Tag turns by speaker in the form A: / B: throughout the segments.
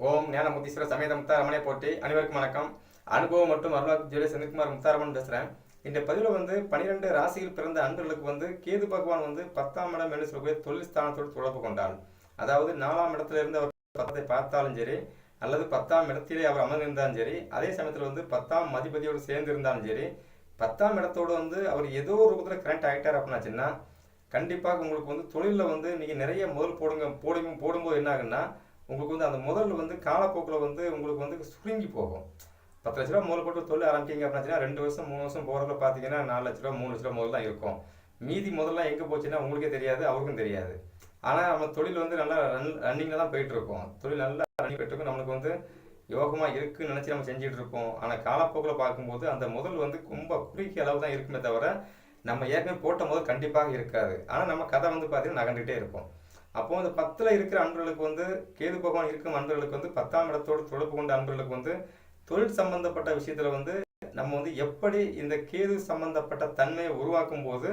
A: ஓம் ஞானமுத்தீஸ்வர சமேத முத்தாரமனை போட்டி அனைவருக்கும் வணக்கம். அனுபவம் மற்றும் அருளாக்கு ஜோதி செந்தில்குமார் முத்தாரமன் பேசுகிறேன் இந்த பதிவில் வந்து பனிரெண்டு ராசியில் பிறந்த அன்பர்களுக்கு வந்து கேது பகவான் வந்து பத்தாம் இடம் என்று சொல்லக்கூடிய தொழில் ஸ்தானத்தோடு தொடர்பு கொண்டார். அதாவது நாலாம் இடத்துல இருந்து அவர் பத்தத்தை பார்த்தாலும் சரி அல்லது பத்தாம் இடத்திலே அவர் அமர்ந்திருந்தாலும் சரி அதே சமயத்தில் வந்து பத்தாம் மதிபதியோடு சேர்ந்து இருந்தாலும் சரி பத்தாம் இடத்தோடு வந்து அவர் ஏதோ ஒரு ரூபத்தில் கரண்ட் ஆகிட்டார் அப்படின்னாச்சுன்னா கண்டிப்பாக உங்களுக்கு வந்து தொழிலில் வந்து நீங்கள் நிறைய முதல் போடுங்க போடுங்க போடும்போது என்ன ஆகுன்னா உங்களுக்கு வந்து அந்த முதல் வந்து காலப்போக்கில் வந்து உங்களுக்கு வந்து சுருங்கி போகும். பத்து லட்ச ரூபா முதல் போட்டு தொழில் ஆரம்பிக்கிங்க அப்படின்னா ரெண்டு வருஷம் மூணு வருஷம் போகிறப்ப பார்த்தீங்கன்னா நாலு லட்ச ரூபா மூணு லட்ச ரூபா முதல் தான் இருக்கும். மீதி முதல்லாம் எங்கே போச்சுன்னா உங்களுக்கே தெரியாது அவருக்கும் தெரியாது. ஆனால் நம்ம தொழில் வந்து நல்லா ரன் ரன்னிங்கில் தான் போயிட்டுருக்கோம். தொழில் நல்லா ரன்னிங் போயிட்டு நம்மளுக்கு வந்து யோகமாக இருக்குன்னு நினச்சி நம்ம செஞ்சுட்டு இருக்கோம் ஆனால் காலப்போக்கில் பார்க்கும்போது அந்த முதல் வந்து ரொம்ப குறுகிய அளவு தான் இருக்குமே தவிர நம்ம ஏற்கனவே போட்ட முதல் கண்டிப்பாக இருக்காது. ஆனால் நம்ம கதை வந்து பார்த்தீங்கன்னா நகண்டுகிட்டே இருக்கும். அப்போ அந்த பத்தில் இருக்கிற அன்பர்களுக்கு வந்து கேது பகவான் இருக்கும் அன்பர்களுக்கு வந்து பத்தாம் இடத்தோடு தொடர்பு கொண்ட அன்பர்களுக்கு வந்து தொழில் சம்பந்தப்பட்ட விஷயத்தில் வந்து நம்ம வந்து எப்படி இந்த கேது சம்பந்தப்பட்ட தன்மையை உருவாக்கும் போது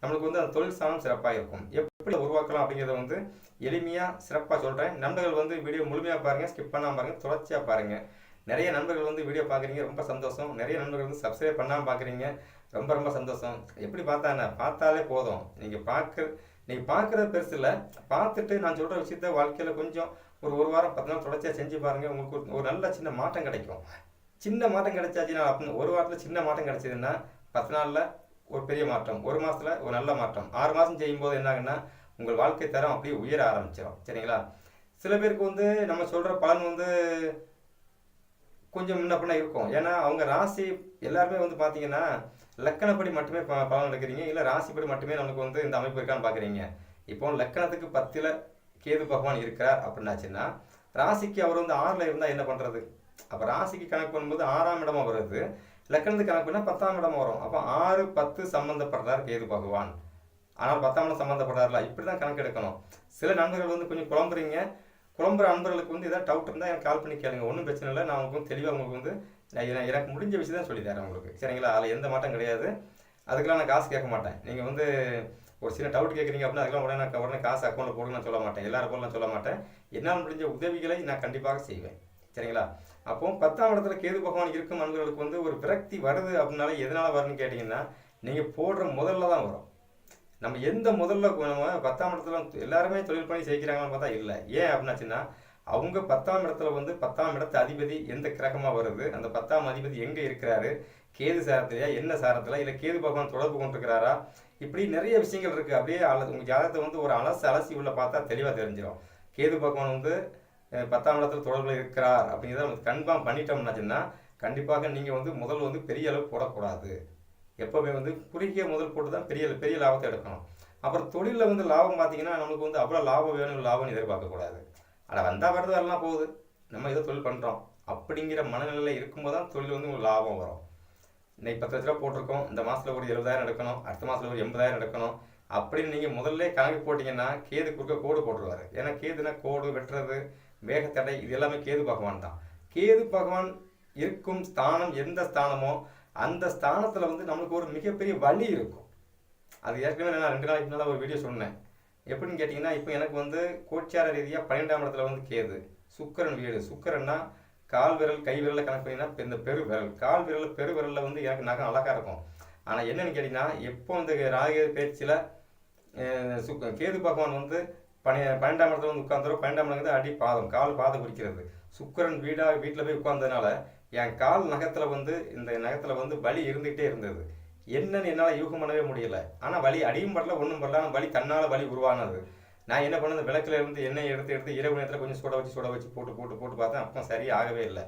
A: நம்மளுக்கு வந்து அந்த தொழில் ஸ்தானம் சிறப்பாக இருக்கும் எப்படி உருவாக்கலாம் அப்படிங்கிறத வந்து எளிமையாக சிறப்பாக சொல்கிறேன் நண்பர்கள் வந்து வீடியோ முழுமையாக பாருங்கள் ஸ்கிப் பண்ணாமல் பாருங்கள் தொடர்ச்சியாக பாருங்கள் நிறைய நண்பர்கள் வந்து வீடியோ பார்க்குறீங்க ரொம்ப சந்தோஷம். நிறைய நண்பர்கள் வந்து சப்ஸ்கிரைப் பண்ணாமல் பார்க்குறீங்க ரொம்ப ரொம்ப சந்தோஷம். எப்படி பார்த்தா என்ன பார்த்தாலே போதும். நீங்கள் பார்க்க நீங்கள் பார்க்குறது பெருசு இல்லை பார்த்துட்டு நான் சொல்கிற விஷயத்த வாழ்க்கையில் கொஞ்சம் ஒரு ஒரு வாரம் பத்து நாள் தொடர்ச்சியாக செஞ்சு பாருங்கள் உங்களுக்கு ஒரு- நல்ல சின்ன மாற்றம் கிடைக்கும். சின்ன மாற்றம் கிடைச்சாச்சுன்னா அப்படின்னு ஒரு வாரத்தில் சின்ன மாற்றம் கிடைச்சதுன்னா பத்து நாளில் ஒரு பெரிய மாற்றம் ஒரு மாதத்தில் ஒரு நல்ல மாற்றம். ஆறு மாதம் செய்யும்போது என்னாகுன்னா உங்கள் வாழ்க்கை தரம் அப்படியே உயர ஆரம்பிச்சிடும் சரிங்களா? சில பேருக்கு வந்து நம்ம சொல்கிற பலன் வந்து கொஞ்சம் முன்ன பின்ன இருக்கும். ஏன்னா அவங்க ராசி எல்லாருமே வந்து பார்த்தீங்கன்னா லக்கணப்படி மட்டுமே பலன் எடுக்கிறீங்க இல்லை ராசிப்படி மட்டுமே நமக்கு வந்து இந்த அமைப்பு இருக்கான்னு பார்க்குறீங்க இப்போ லக்கணத்துக்கு பத்தில் கேது பகவான் இருக்கிறார் அப்படின்னாச்சுன்னா ராசிக்கு அவர் வந்து ஆறில் இருந்தால் என்ன பண்ணுறது அப்போ ராசிக்கு கணக்கு பண்ணும்போது ஆறாம் இடமா வருது. லக்கணத்துக்கு கணக்கு பண்ணால் பத்தாம் இடம் வரும். அப்போ ஆறு பத்து சம்மந்தப்படுறார் கேது பகவான். ஆனால் பத்தாம் இடம் சம்மந்தப்படுறாருல இப்படி தான் கணக்கு எடுக்கணும். சில நண்பர்கள் வந்து கொஞ்சம் குழம்புறீங்க. குழம்புற நண்பர்களுக்கு வந்து ஏதாவது டவுட் இருந்தால் எனக்கு கால் பண்ணி கேளுங்க. ஒன்றும் பிரச்சனை இல்லை. நான் உங்களுக்கு தெளிவாக உங்களுக்கு வந்து நான் எனக்கு- முடிஞ்ச விஷயம் தான் சொல்லி தரேன் உங்களுக்கு. சரிங்களா? அதில் எந்த மாட்டம் கிடையாது. அதுக்கெல்லாம் நான் காசு கேட்க மாட்டேன். நீங்கள் வந்து ஒரு சின்ன டவுட் கேட்குறீங்க அப்படின்னா அதுக்கெல்லாம் உடனே நான் உடனே காசு அக்கௌண்ட்டில் போடுங்க நான் சொல்ல மாட்டேன். எல்லாரும் போல நான் சொல்ல மாட்டேன். என்னால் முடிஞ்ச உதவிகளை நான் கண்டிப்பாக செய்வேன். சரிங்களா? அப்போ பத்தாம் இடத்துல கேது பகவான் இருக்கும் நண்பர்களுக்கு வந்து ஒரு விரக்தி வருது அப்படின்னால எதனால் வருதுன்னு கேட்டிங்கன்னா நீங்கள் போடுற முதல்ல தான் வரும். நம்ம எந்த முதல்ல நம்ம பத்தாம் இடத்துல எல்லாருமே தொழில் பண்ணி செய்கிறாங்கன்னு பார்த்தா இல்லை. ஏன் அப்படின்னாச்சுன்னா அவங்க பத்தாம் இடத்துல வந்து பத்தாம் இடத்து அதிபதி எந்த கிரகமாக வருது? அந்த பத்தாம் அதிபதி எங்கே இருக்கிறாரு? கேது சாரத்திலையா? என்ன சாரத்தில்? இல்லை கேது பகவான் தொடர்பு கொண்டிருக்கிறாரா? இப்படி நிறைய விஷயங்கள் இருக்குது அப்படியே அல உங்கள் ஜாதகத்தை வந்து ஒரு அலசி அலசி உள்ள பார்த்தா தெளிவாக தெரிஞ்சிடும் கேது பகவான் வந்து பத்தாம் இடத்துல தொடர்பில் இருக்கிறார் அப்படிங்கிறத நம்ம கன்ஃபார்ம் பண்ணிட்டோம்னாச்சுன்னா கண்டிப்பாக நீங்கள் வந்து முதல் வந்து பெரிய அளவு போடக்கூடாது. எப்போவுமே வந்து குறுகிய முதல் போட்டு தான் பெரிய பெரிய லாபத்தை எடுக்கணும். அப்புறம் தொழிலில் வந்து லாபம் பார்த்தீங்கன்னா நமக்கு வந்து அவ்வளோ லாபம் வேணும் லாபம்னு எதிர்பார்க்கக்கூடாது. ஆனால் வந்தால் வருது வரலாம் போகுது. நம்ம ஏதோ தொழில் பண்ணுறோம் அப்படிங்கிற மனநிலையில் இருக்கும்போது தான் தொழில் வந்து ஒரு லாபம் வரும். இன்னைக்கு பத்து லட்ச ரூபா போட்டிருக்கோம். இந்த மாதத்தில் ஒரு எழுபதாயிரம் எடுக்கணும். அடுத்த மாதத்தில் ஒரு எண்பதாயிரம் எடுக்கணும். அப்படின்னு நீங்கள் முதல்ல கணக்கு போட்டிங்கன்னா கேது குறுக்க கோடு போட்டுருவார். ஏன்னா கேதுனா கோடு வெட்டுறது வேகத்தடை இது எல்லாமே கேது பகவான் தான். கேது பகவான் இருக்கும் ஸ்தானம் எந்த ஸ்தானமோ அந்த ஸ்தானத்தில் வந்து நம்மளுக்கு ஒரு மிகப்பெரிய வழி இருக்கும். அது ஏற்கனவே நான் ரெண்டு நாளைக்கு முன்னால் ஒரு வீடியோ சொன்னேன். எப்படின்னு கேட்டிங்கன்னா இப்போ எனக்கு வந்து கோச்சார ரீதியாக பன்னெண்டாம் இடத்துல வந்து கேது. சுக்கரன் வீடு. சுக்கரன்னா கால் விரல் கை விரலில் கணக்கு பண்ணிங்கன்னா இந்த பெரு விரல். கால் விரல் பெரு விரலில் வந்து எனக்கு நகம் அழகாக இருக்கும். ஆனால் என்னென்னு கேட்டிங்கன்னா எப்போ இந்த ராகு பேச்சில் சுக் கேது பகவான் வந்து பனி பன்னெண்டாம் இடத்துல வந்து உட்காந்துரும் பன்னெண்டாம் இடம் அடி பாதம் கால் பாதம் குறிக்கிறது சுக்கரன் வீடாக வீட்டில் போய் உட்கார்ந்ததுனால என் கால் நகத்தில் வந்து இந்த நகத்தில் வந்து வலி இருந்துகிட்டே இருந்தது. என்னன்னு என்னால் யூகம் பண்ணவே முடியல. ஆனால் வலி அடியும் படல ஒன்றும் படல. ஆனால் வலி தன்னால் வலி உருவானது. நான் என்ன பண்ணது? விளக்குல இருந்து எண்ணெய் எடுத்து எடுத்து இரவு நேரத்தில் கொஞ்சம் சுட வச்சு சுட வச்சு போட்டு போட்டு போட்டு பார்த்தேன். அப்போ சரி ஆகவே இல்லை.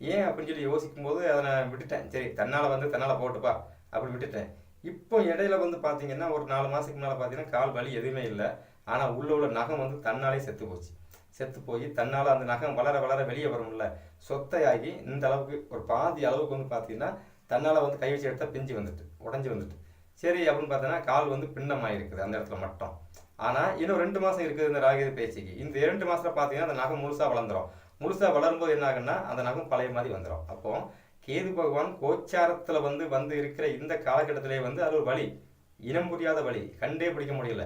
A: ஏன் அப்படின்னு சொல்லி யோசிக்கும் போது அதை நான் விட்டுட்டேன். சரி தன்னால் வந்து தன்னால் போட்டுப்பா அப்படி விட்டுட்டேன். இப்போ இடையில வந்து பார்த்தீங்கன்னா ஒரு நாலு மாதத்துக்கு மேலே பார்த்தீங்கன்னா கால் வலி எதுவுமே இல்லை. ஆனால் உள்ள உள்ள நகம் வந்து தன்னாலே செத்து போச்சு. செத்து போய் தன்னால் அந்த நகம் வளர வளர வெளியே வரும்ல. சொத்தையாகி இந்த அளவுக்கு ஒரு பாதி அளவுக்கு வந்து பார்த்தீங்கன்னா தன்னால் வந்து கை வச்சு எடுத்தால் பிஞ்சு வந்துட்டு. உடஞ்சி வந்துட்டு. சரி அப்படின்னு பார்த்தோன்னா கால் வந்து பின்னமாக இருக்குது அந்த இடத்துல மட்டும். ஆனால் இன்னும் ரெண்டு மாதம் இருக்குது இந்த ராகித பேச்சுக்கு. இந்த இரண்டு மாதத்தில் பார்த்தீங்கன்னா அந்த நகம் முழுசாக வளர்ந்துரும். முழுசாக வளரும்போது என்ன ஆகுன்னா அந்த நகம் பழைய மாதிரி வந்துடும் அப்போ கேது பகவான் கோச்சாரத்தில் வந்து வந்து இருக்கிற இந்த காலகட்டத்திலே வந்து அது ஒரு வழி. இனம் புரியாத வழி. கண்டே பிடிக்க முடியல.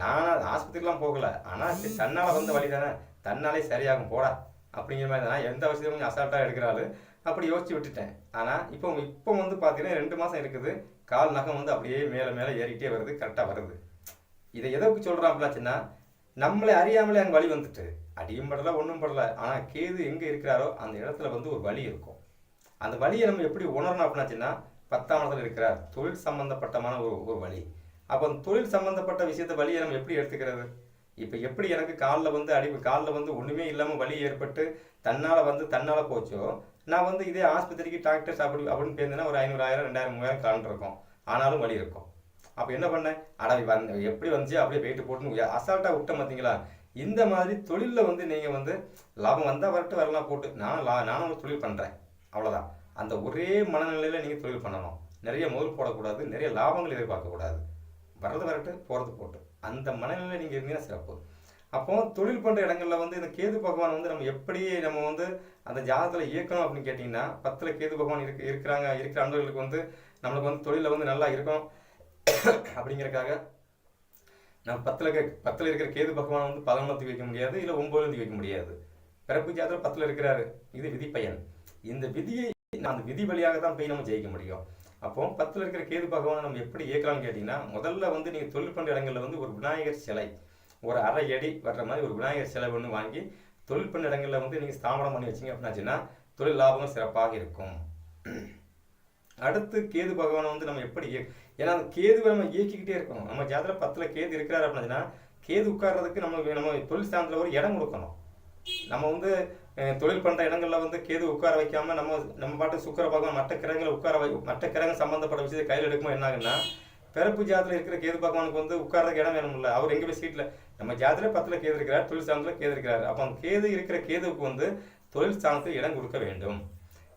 A: நான் ஆஸ்பத்திரிலாம் போகலை. ஆனால் தன்னால் வந்த வழி தானே தன்னாலே சரியாகும். போடா. அப்படிங்கிற மாதிரி தானே. எந்த விஷயத்தையும் கொஞ்சம் அசால்ட்டாக எடுக்கிறாரு அப்படி யோசிச்சு விட்டுட்டேன். ஆனால் இப்போ இப்போ வந்து பார்த்தீங்கன்னா ரெண்டு மாதம் இருக்குது. கால் நகம் வந்து அப்படியே மேலே மேலே ஏறிக்கிட்டே வருது கரெக்டாக வருது. இதை எதற்கு சொல்கிறான் அப்படின்னாச்சுன்னா நம்மளை அறியாமலே அங்கே வழி வந்துட்டு அடியும் படலை ஒன்றும் படலை. ஆனால் கேது எங்கே இருக்கிறாரோ அந்த இடத்துல வந்து ஒரு வழி இருக்கும். அந்த வழியை நம்ம எப்படி உணரணும் அப்படின்னாச்சுன்னா பத்தாம் இடத்துல இருக்கிறார். தொழில் சம்மந்தப்பட்டமான ஒரு ஒரு வழி. அப்போ அந்த தொழில் சம்மந்தப்பட்ட விஷயத்த வழியை நம்ம எப்படி எடுத்துக்கிறது? இப்போ எப்படி எனக்கு காலில் வந்து அடி காலில் வந்து ஒன்றுமே இல்லாமல் வலி ஏற்பட்டு தன்னால் வந்து தன்னால் போச்சோ நான் வந்து இதே ஆஸ்பத்திரிக்கு டாக்டர்ஸ் அப்படி அப்படின்னு பேருந்தேன்னா ஒரு ஐநூறாயிரம் ரெண்டாயிரம் மூவாயிரம் கலந்து இருக்கும். ஆனாலும் வலி இருக்கும். அப்போ என்ன பண்ணேன் அட வந்து எப்படி வந்துச்சு? அப்படியே வெயிட்டு போட்டுன்னு அசால்ட்டாக விட்டேன் பார்த்தீங்களா இந்த மாதிரி தொழிலில் வந்து நீங்கள் வந்து லாபம் வந்தால் வரட்டு வரலாம் போட்டு நான் லா நானும் ஒரு தொழில் பண்ணுறேன் அவ்வளோதான் அந்த ஒரே மனநிலையில் நீங்கள் தொழில் பண்ணணும். நிறைய முதல் போடக்கூடாது நிறைய லாபங்கள் எதிர்பார்க்கக்கூடாது வர்றது வரட்டு போகிறது போட்டு. அந்த மனநிலையில் நீங்கள் இருந்தீங்கன்னா சிறப்பு. அப்போ தொழில் பண்ணுற இடங்களில் வந்து இந்த கேது பகவான் வந்து நம்ம எப்படி நம்ம வந்து அந்த ஜாதகத்தில் இயக்கணும் அப்படின்னு கேட்டிங்கன்னா பத்தில் கேது பகவான் இருக்கு இருக்கிறாங்க இருக்கிற அன்பர்களுக்கு வந்து நம்மளுக்கு வந்து தொழிலில் வந்து நல்லா இருக்கும். அப்படிங்கிறக்காக நம்ம பத்தில் இருக்க பத்தில் இருக்கிற கேது பகவான் வந்து பதினொன்று வைக்க முடியாது இல்லை ஒன்பதுலேருந்து வைக்க முடியாது. பிறப்பு ஜாதகம் பத்தில் இருக்கிறாரு. இது விதி பயன் இந்த விதியை அந்த விதி வழியாக தான் போய் நம்ம ஜெயிக்க முடியும். அப்போ பத்தில் இருக்கிற கேது பகவானை நம்ம எப்படி இயக்கலாம்னு கேட்டிங்கன்னா முதல்ல வந்து நீங்கள் தொழில் பண்ணுற இடங்களில் வந்து ஒரு விநாயகர் சிலை ஒரு அரை அடி வர்ற மாதிரி ஒரு விநாயகர் சிலை ஒன்று வாங்கி தொழில் பண்ண இடங்களில் வந்து நீங்கள் ஸ்தாபனம் பண்ணி வச்சிங்க அப்படின்னாச்சுன்னா தொழில் லாபமும் சிறப்பாக இருக்கும். அடுத்து கேது பகவானை வந்து நம்ம எப்படி ஏன்னா அந்த கேதுவை நம்ம இயக்கிக்கிட்டே இருக்கணும். நம்ம ஜாதகத்தில் பத்தில் கேது இருக்கிறாரு அப்படின்னா கேது உட்கார்றதுக்கு நம்ம நம்ம தொழில் ஸ்தானத்தில் ஒரு இடம் கொடுக்கணும். நம்ம வந்து தொழில் பண்ணுற இடங்களில் வந்து கேது உட்கார வைக்காமல் நம்ம நம்ம பாட்டு சுக்கர பகவான் மற்ற கிரகங்களை உட்கார வை மற்ற கிரகம் சம்பந்தப்பட்ட விஷயத்தை கையில் எடுக்கும்போது என்ன ஆகுன்னா பிறப்பு ஜாதத்தில் இருக்கிற கேது பகவானுக்கு வந்து உட்காரதுக்கு இடம் வேணும்ல. அவர் எங்கே போய் சீட்டில் நம்ம ஜாதத்தில் பத்தில் கேது இருக்கிறார் தொழில் ஸ்தானத்தில் கேது இருக்கிறார். அப்போ கேது இருக்கிற கேதுவுக்கு வந்து தொழில் ஸ்தானத்தில் இடம் கொடுக்க வேண்டும்.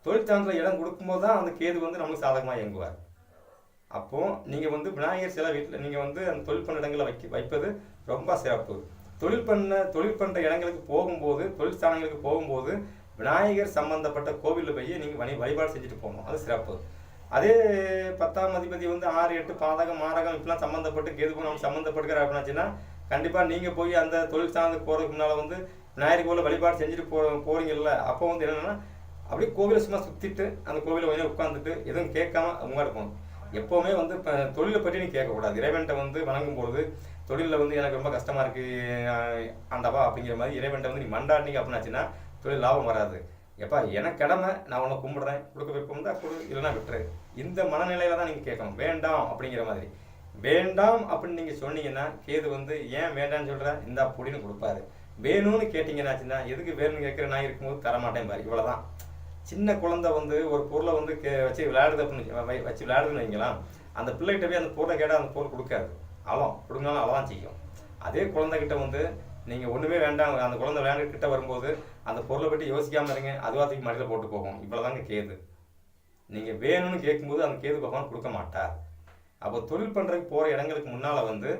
A: தொழில் ஸ்தானத்தில் இடம் கொடுக்கும்போது தான் அந்த கேது வந்து நம்மளுக்கு சாதகமாக இயங்குவார். அப்போது நீங்கள் வந்து விநாயகர் சில வீட்டில் நீங்கள் வந்து அந்த தொழில் பண்ண இடங்களை வைக்க வைப்பது ரொம்ப சிறப்பு. தொழில் பண்ண தொழில் பண்ணுற இடங்களுக்கு போகும்போது தொழில் ஸ்தானங்களுக்கு போகும்போது விநாயகர் சம்பந்தப்பட்ட கோவிலில் போய் நீங்கள் வழி வழிபாடு செஞ்சுட்டு போகணும். அது சிறப்பு. அதே பத்தாம் அதிபதி வந்து ஆறு எட்டு பாதகம் மாரகம் இப்படிலாம் சம்மந்தப்பட்டு கேது நம்ம சம்மந்தப்படுகிற அப்படின்னாச்சுன்னா கண்டிப்பாக நீங்கள் போய் அந்த தொழில் சார்ந்து போகிறதுக்கு முன்னால் வந்து விநாயகர் கோவில் வழிபாடு செஞ்சுட்டு போ போகிறீங்கல்ல அப்போ வந்து என்னென்னா அப்படியே கோவிலை சும்மா சுற்றிட்டு அந்த கோவிலை கொஞ்சம் உட்காந்துட்டு எதுவும் கேட்காம அவங்க இருக்கும் எப்போவுமே வந்து இப்போ தொழிலை பற்றி நீ கேட்கக்கூடாது. இறைவன்கிட்ட வந்து வணங்கும் பொழுது தொழிலில் வந்து எனக்கு ரொம்ப கஷ்டமாக இருக்குது ஆண்டவா அப்படிங்கிற மாதிரி இறைவன்ட்ட வந்து நீ மண்டாடினீங்க அப்படின்னாச்சுன்னா தொழில் லாபம் வராது. எப்பா எனக்கு கடமை நான் உன்னை கும்பிடுறேன். கொடுக்க விருப்பம் தான் கொடு இல்லைன்னா விட்டுரு. இந்த மனநிலையில தான் நீங்கள் கேட்கணும். வேண்டாம் அப்படிங்கிற மாதிரி. வேண்டாம் அப்படின்னு நீங்கள் சொன்னீங்கன்னா கேது வந்து ஏன் வேண்டாம்னு சொல்கிற இந்த பொடின்னு கொடுப்பாரு. வேணும்னு கேட்டிங்கன்னாச்சுன்னா எதுக்கு வேணும்னு கேட்குற நான் இருக்கும்போது தரமாட்டேன் பாரு. இவ்வளோதான் சின்ன குழந்தை வந்து ஒரு பொருளை வந்து கே வச்சு விளையாடுது அப்படின்னு வச்சு விளையாடுதுன்னு வைங்களாம் அந்த பிள்ளைகிட்ட போய் அந்த பொருளை கேட்டால் அந்த பொருள் கொடுக்காது. அவன் கொடுங்கனாலும் அழதான் செய்யும். அதே குழந்தைகிட்ட வந்து நீங்கள் ஒன்றுமே வேண்டாம். அந்த குழந்தை விளையாண்டுக்கிட்ட வரும்போது அந்த பொருளை பற்றி யோசிக்காமல் இருங்க. அதுவாத்துக்கு மடியில் போட்டு போகும் இவ்வளோதாங்க கேது. நீங்கள் வேணும்னு கேட்கும்போது அந்த கேது பகவான் கொடுக்க மாட்டார். அப்போ தொழில் பண்ணுறதுக்கு போகிற இடங்களுக்கு முன்னால் வந்து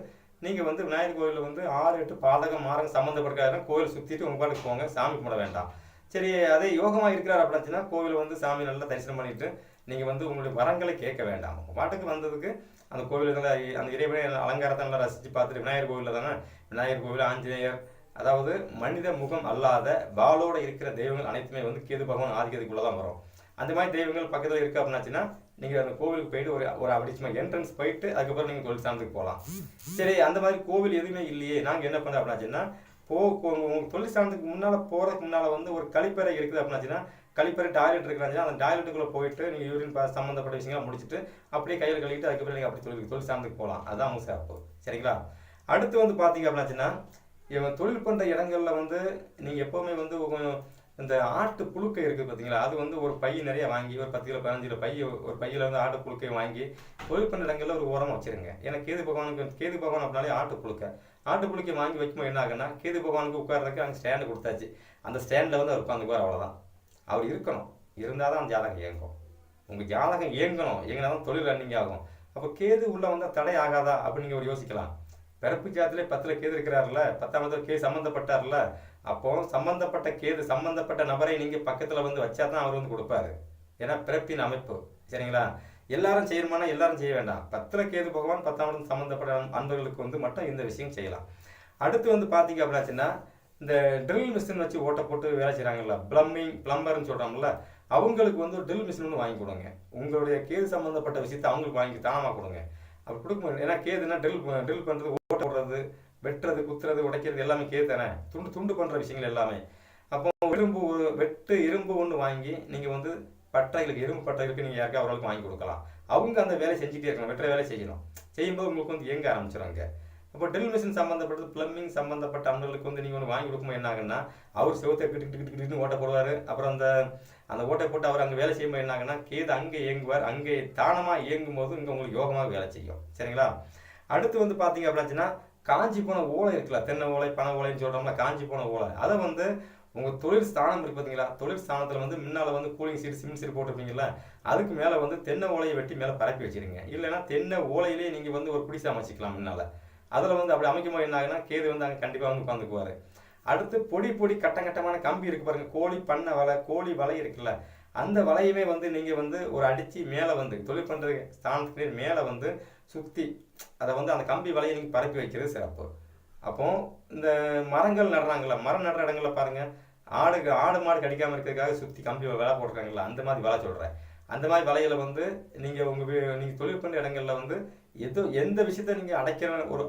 A: நீங்கள் வந்து விநாயகர் கோயிலில் வந்து ஆறு எட்டு பாதகம் மாரகம் சம்மந்தப்பட்ட கோயில் சுற்றிட்டு உங்கள் பாட்டுக்கு போங்க சாமி கும்பிட வேண்டாம். சரி அதே யோகமாக இருக்கிறார் அப்படின்னா கோவில் வந்து சாமி நல்லா தரிசனம் பண்ணிட்டு நீங்கள் வந்து உங்களுடைய வரங்களை கேட்க வேண்டாம். உங்கள் பாட்டுக்கு வந்ததுக்கு அந்த கோவிலில் அந்த இறைவனை அலங்காரத்தை நல்லா ரசித்து பார்த்துட்டு விநாயகர் கோவிலில் தானே விநாயகர் கோவில் ஆஞ்சநேயர் அதாவது மனித முகம் அல்லாத பாலோடு இருக்கிற தெய்வங்கள் அனைத்துமே வந்து கேது பகவான் ஆதிக்கத்துக்குள்ளே தான் வரும். அந்த மாதிரி தெய்வங்கள் பக்கத்தில் இருக்குது அப்படின்னாச்சுன்னா நீங்கள் அந்த கோவிலுக்கு போயிட்டு ஒரு ஒரு அப்படி சும்மா என்ட்ரன்ஸ் போயிட்டு அதுக்கப்புறம் நீங்கள் கோவில் சாமத்துக்கு போகலாம் சரி அந்த மாதிரி கோவில் எதுவுமே இல்லையே. நாங்கள் என்ன பண்ணுறோம் அப்படின்னாச்சுன்னா போ உங்கள் தொழில் முன்னால் போகிறதுக்கு முன்னால் வந்து ஒரு கழிப்பறை இருக்குது அப்படின்னாச்சுன்னா கழிப்பறை டாய்லெட் இருக்கிறாச்சுன்னா அந்த டாய்லெட்டுக்குள்ளே போயிட்டு நீங்கள் யூரின் பாஸ் சம்மந்தப்பட்ட விஷயங்களை முடிச்சுட்டு அப்படியே கையில் கழுவிட்டு அதுக்கப்புறம் நீங்கள் அப்படி தொழில் தொழில் சார்ந்துக்கு போகலாம் அதுதான் அவங்க சிறப்பு. சரிங்களா? அடுத்து வந்து பார்த்தீங்க அப்படின்னாச்சுன்னா இவன் தொழில் பண்ணுற இடங்களில் வந்து நீங்கள் எப்போவுமே வந்து இந்த ஆட்டு புழுக்கை இருக்குது பார்த்தீங்களா அது வந்து ஒரு பை நிறைய வாங்கி ஒரு பத்து கிலோ பதினஞ்சு கிலோ பை ஒரு பையில் வந்து ஆட்டு புழுக்கை வாங்கி தொழில் பண்ணுற இடங்களில் ஒரு உரம் வச்சுருங்க. ஏன்னா கேது பகவானுக்கு கேது பகவான் அப்படின்னாலே ஆட்டு புழுக்கை. ஆட்டு புழுக்கை வாங்கி வைக்கும்போது என்ன ஆகுன்னா கேது பகவானுக்கு உட்கார்றதுக்கு அங்கே ஸ்டாண்டு கொடுத்தாச்சு. அந்த ஸ்டாண்டில் வந்து அவர் உட்காந்துக்குவார் அவ்வளோதான் அவர் இருக்கணும். இருந்தால் தான் அந்த ஜாதகம் இயங்கும். உங்கள் ஜாதகம் இயங்கணும். இயங்கினா தான் தொழில் ரன்னிங் ஆகும். அப்போ கேது உள்ளே வந்தால் தடை ஆகாதா? அப்படின்னு நீங்கள் ஒரு யோசிக்கலாம். பிறப்பு ஜாதத்திலே பத்தில் கேது இருக்கிறார்ல பத்தாம் கே சம்மந்தப்பட்டார்ல அப்போ சம்மந்தப்பட்ட கேது சம்மந்தப்பட்ட நபரை நீங்கள் பக்கத்தில் வந்து வச்சா தான் அவர் வந்து கொடுப்பாரு. ஏன்னா பிறப்பின் அமைப்பு சரிங்களா? எல்லாரும் செய்யணுமானா எல்லாரும் செய்ய வேண்டாம். பத்தில் கேது பகவான் பத்தாம் இடம் சம்மந்தப்பட்ட அன்பர்களுக்கு வந்து மட்டும் இந்த விஷயம் செய்யலாம். அடுத்து வந்து பார்த்தீங்க அப்படின்னாச்சுன்னா இந்த ட்ரில் மிஷின் வச்சு ஓட்ட போட்டு வேலை செய்கிறாங்கல்ல ப்ளம்பிங் ப்ளம்பர்னு சொல்கிறாங்கல்ல அவங்களுக்கு வந்து ட்ரில் மிஷின் ஒன்று வாங்கி கொடுங்க. உங்களுடைய கேது சம்மந்தப்பட்ட விஷயத்தை அவங்களுக்கு வாங்கி தானமாக கொடுங்க. அப்படி கொடுக்க ஏன்னா கேதுன்னா ட்ரில் ட்ரில் பண்ணுறது ஓட்ட போடுறது வெட்டுறது குத்துறது உடைக்கிறது எல்லாமே கேத்தானே துண்டு துண்டு பண்ணுற விஷயங்கள் எல்லாமே. அப்போ இரும்பு வெட்டு இரும்பு ஒன்று வாங்கி நீங்கள் வந்து பட்டைகளுக்கு இரும்பு பட்டைகளுக்கு நீங்கள் யாருக்கா அவர்களுக்கு வாங்கி கொடுக்கலாம். அவங்க அந்த வேலையை செஞ்சுட்டே இருக்கணும் வெட்டுற வேலையை செய்யணும். செய்யும்போது உங்களுக்கு வந்து இயங்க ஆரம்பிச்சிடுறாங்க அப்போ ட்ரில் மிஷின் சம்மந்தப்பட்டது பிளம்பிங் சம்மந்தப்பட்ட அவங்களுக்கு வந்து நீங்கள் ஒன்று வாங்கி கொடுக்கும்போது என்ன ஆகுன்னா அவர் செவத்தை கிட்டு கிட்டு கிட்டு கிட்டுன்னு ஓட்ட போடுவார். அப்புறம் அந்த அந்த ஓட்டை போட்டு அவர் அங்கே வேலை செய்யும்போது என்ன ஆகுன்னா கேது அங்கே இயங்குவார். அங்கே தானமாக இயங்கும் போது இங்கே உங்களுக்கு யோகமாக வேலை செய்யும். சரிங்களா? அடுத்து வந்து பார்த்தீங்க அப்படின்னாச்சுன்னா காஞ்சி போன ஓலை இருக்குல்ல தென்னை ஓலை பனை ஓலைன்னு சொல்கிறோம்ல காஞ்சி போன ஓலை. அதை வந்து உங்கள் தொழில் ஸ்தானம் இருக்கு பார்த்தீங்களா தொழில் ஸ்தானத்தில் வந்து முன்னால் வந்து கூலிங் சீட் சிமெண்ட் சீட் போட்டிருப்பீங்கல்ல அதுக்கு மேலே வந்து தென்னை ஓலையை வெட்டி மேலே பரப்பி வச்சிருங்க. இல்லைன்னா தென்னை ஓலையிலேயே நீங்கள் வந்து ஒரு குடிசை அமைச்சிக்கலாம் முன்னால். அதில் வந்து அப்படி அமைக்கும்போது என்ன ஆகுனா கேது வந்து அங்கே கண்டிப்பாக வந்து உட்காந்துக்குவார் அடுத்து பொடி பொடி கட்டம் கட்டமான கம்பி இருக்கு பாருங்க கோழி பண்ணை வலை கோழி வலை இருக்குல்ல அந்த வலையுமே வந்து நீங்கள் வந்து ஒரு அடித்து மேலே வந்து தொழில் பண்ணுற ஸ்தானத்துக்கு மேலே வந்து சுற்றி அதை வந்து அந்த கம்பி வலையை நீங்கள் பரப்பி வைக்கிறது சிறப்பு. அப்போ இந்த மரங்கள் நடுறாங்கள மரம் நடுற இடங்களில் பாருங்கள் ஆடு ஆடு மாடு கடிக்காமல் இருக்கிறதுக்காக சுற்றி கம்பி விலை போட்டுருக்காங்களா அந்த மாதிரி வலை சொல்கிறேன் அந்த மாதிரி வலையில் வந்து நீங்கள் உங்கள் நீங்கள் தொழில் பண்ணுற இடங்களில் வந்து எது எந்த விஷயத்த நீங்கள் அடைக்கிற ஒரு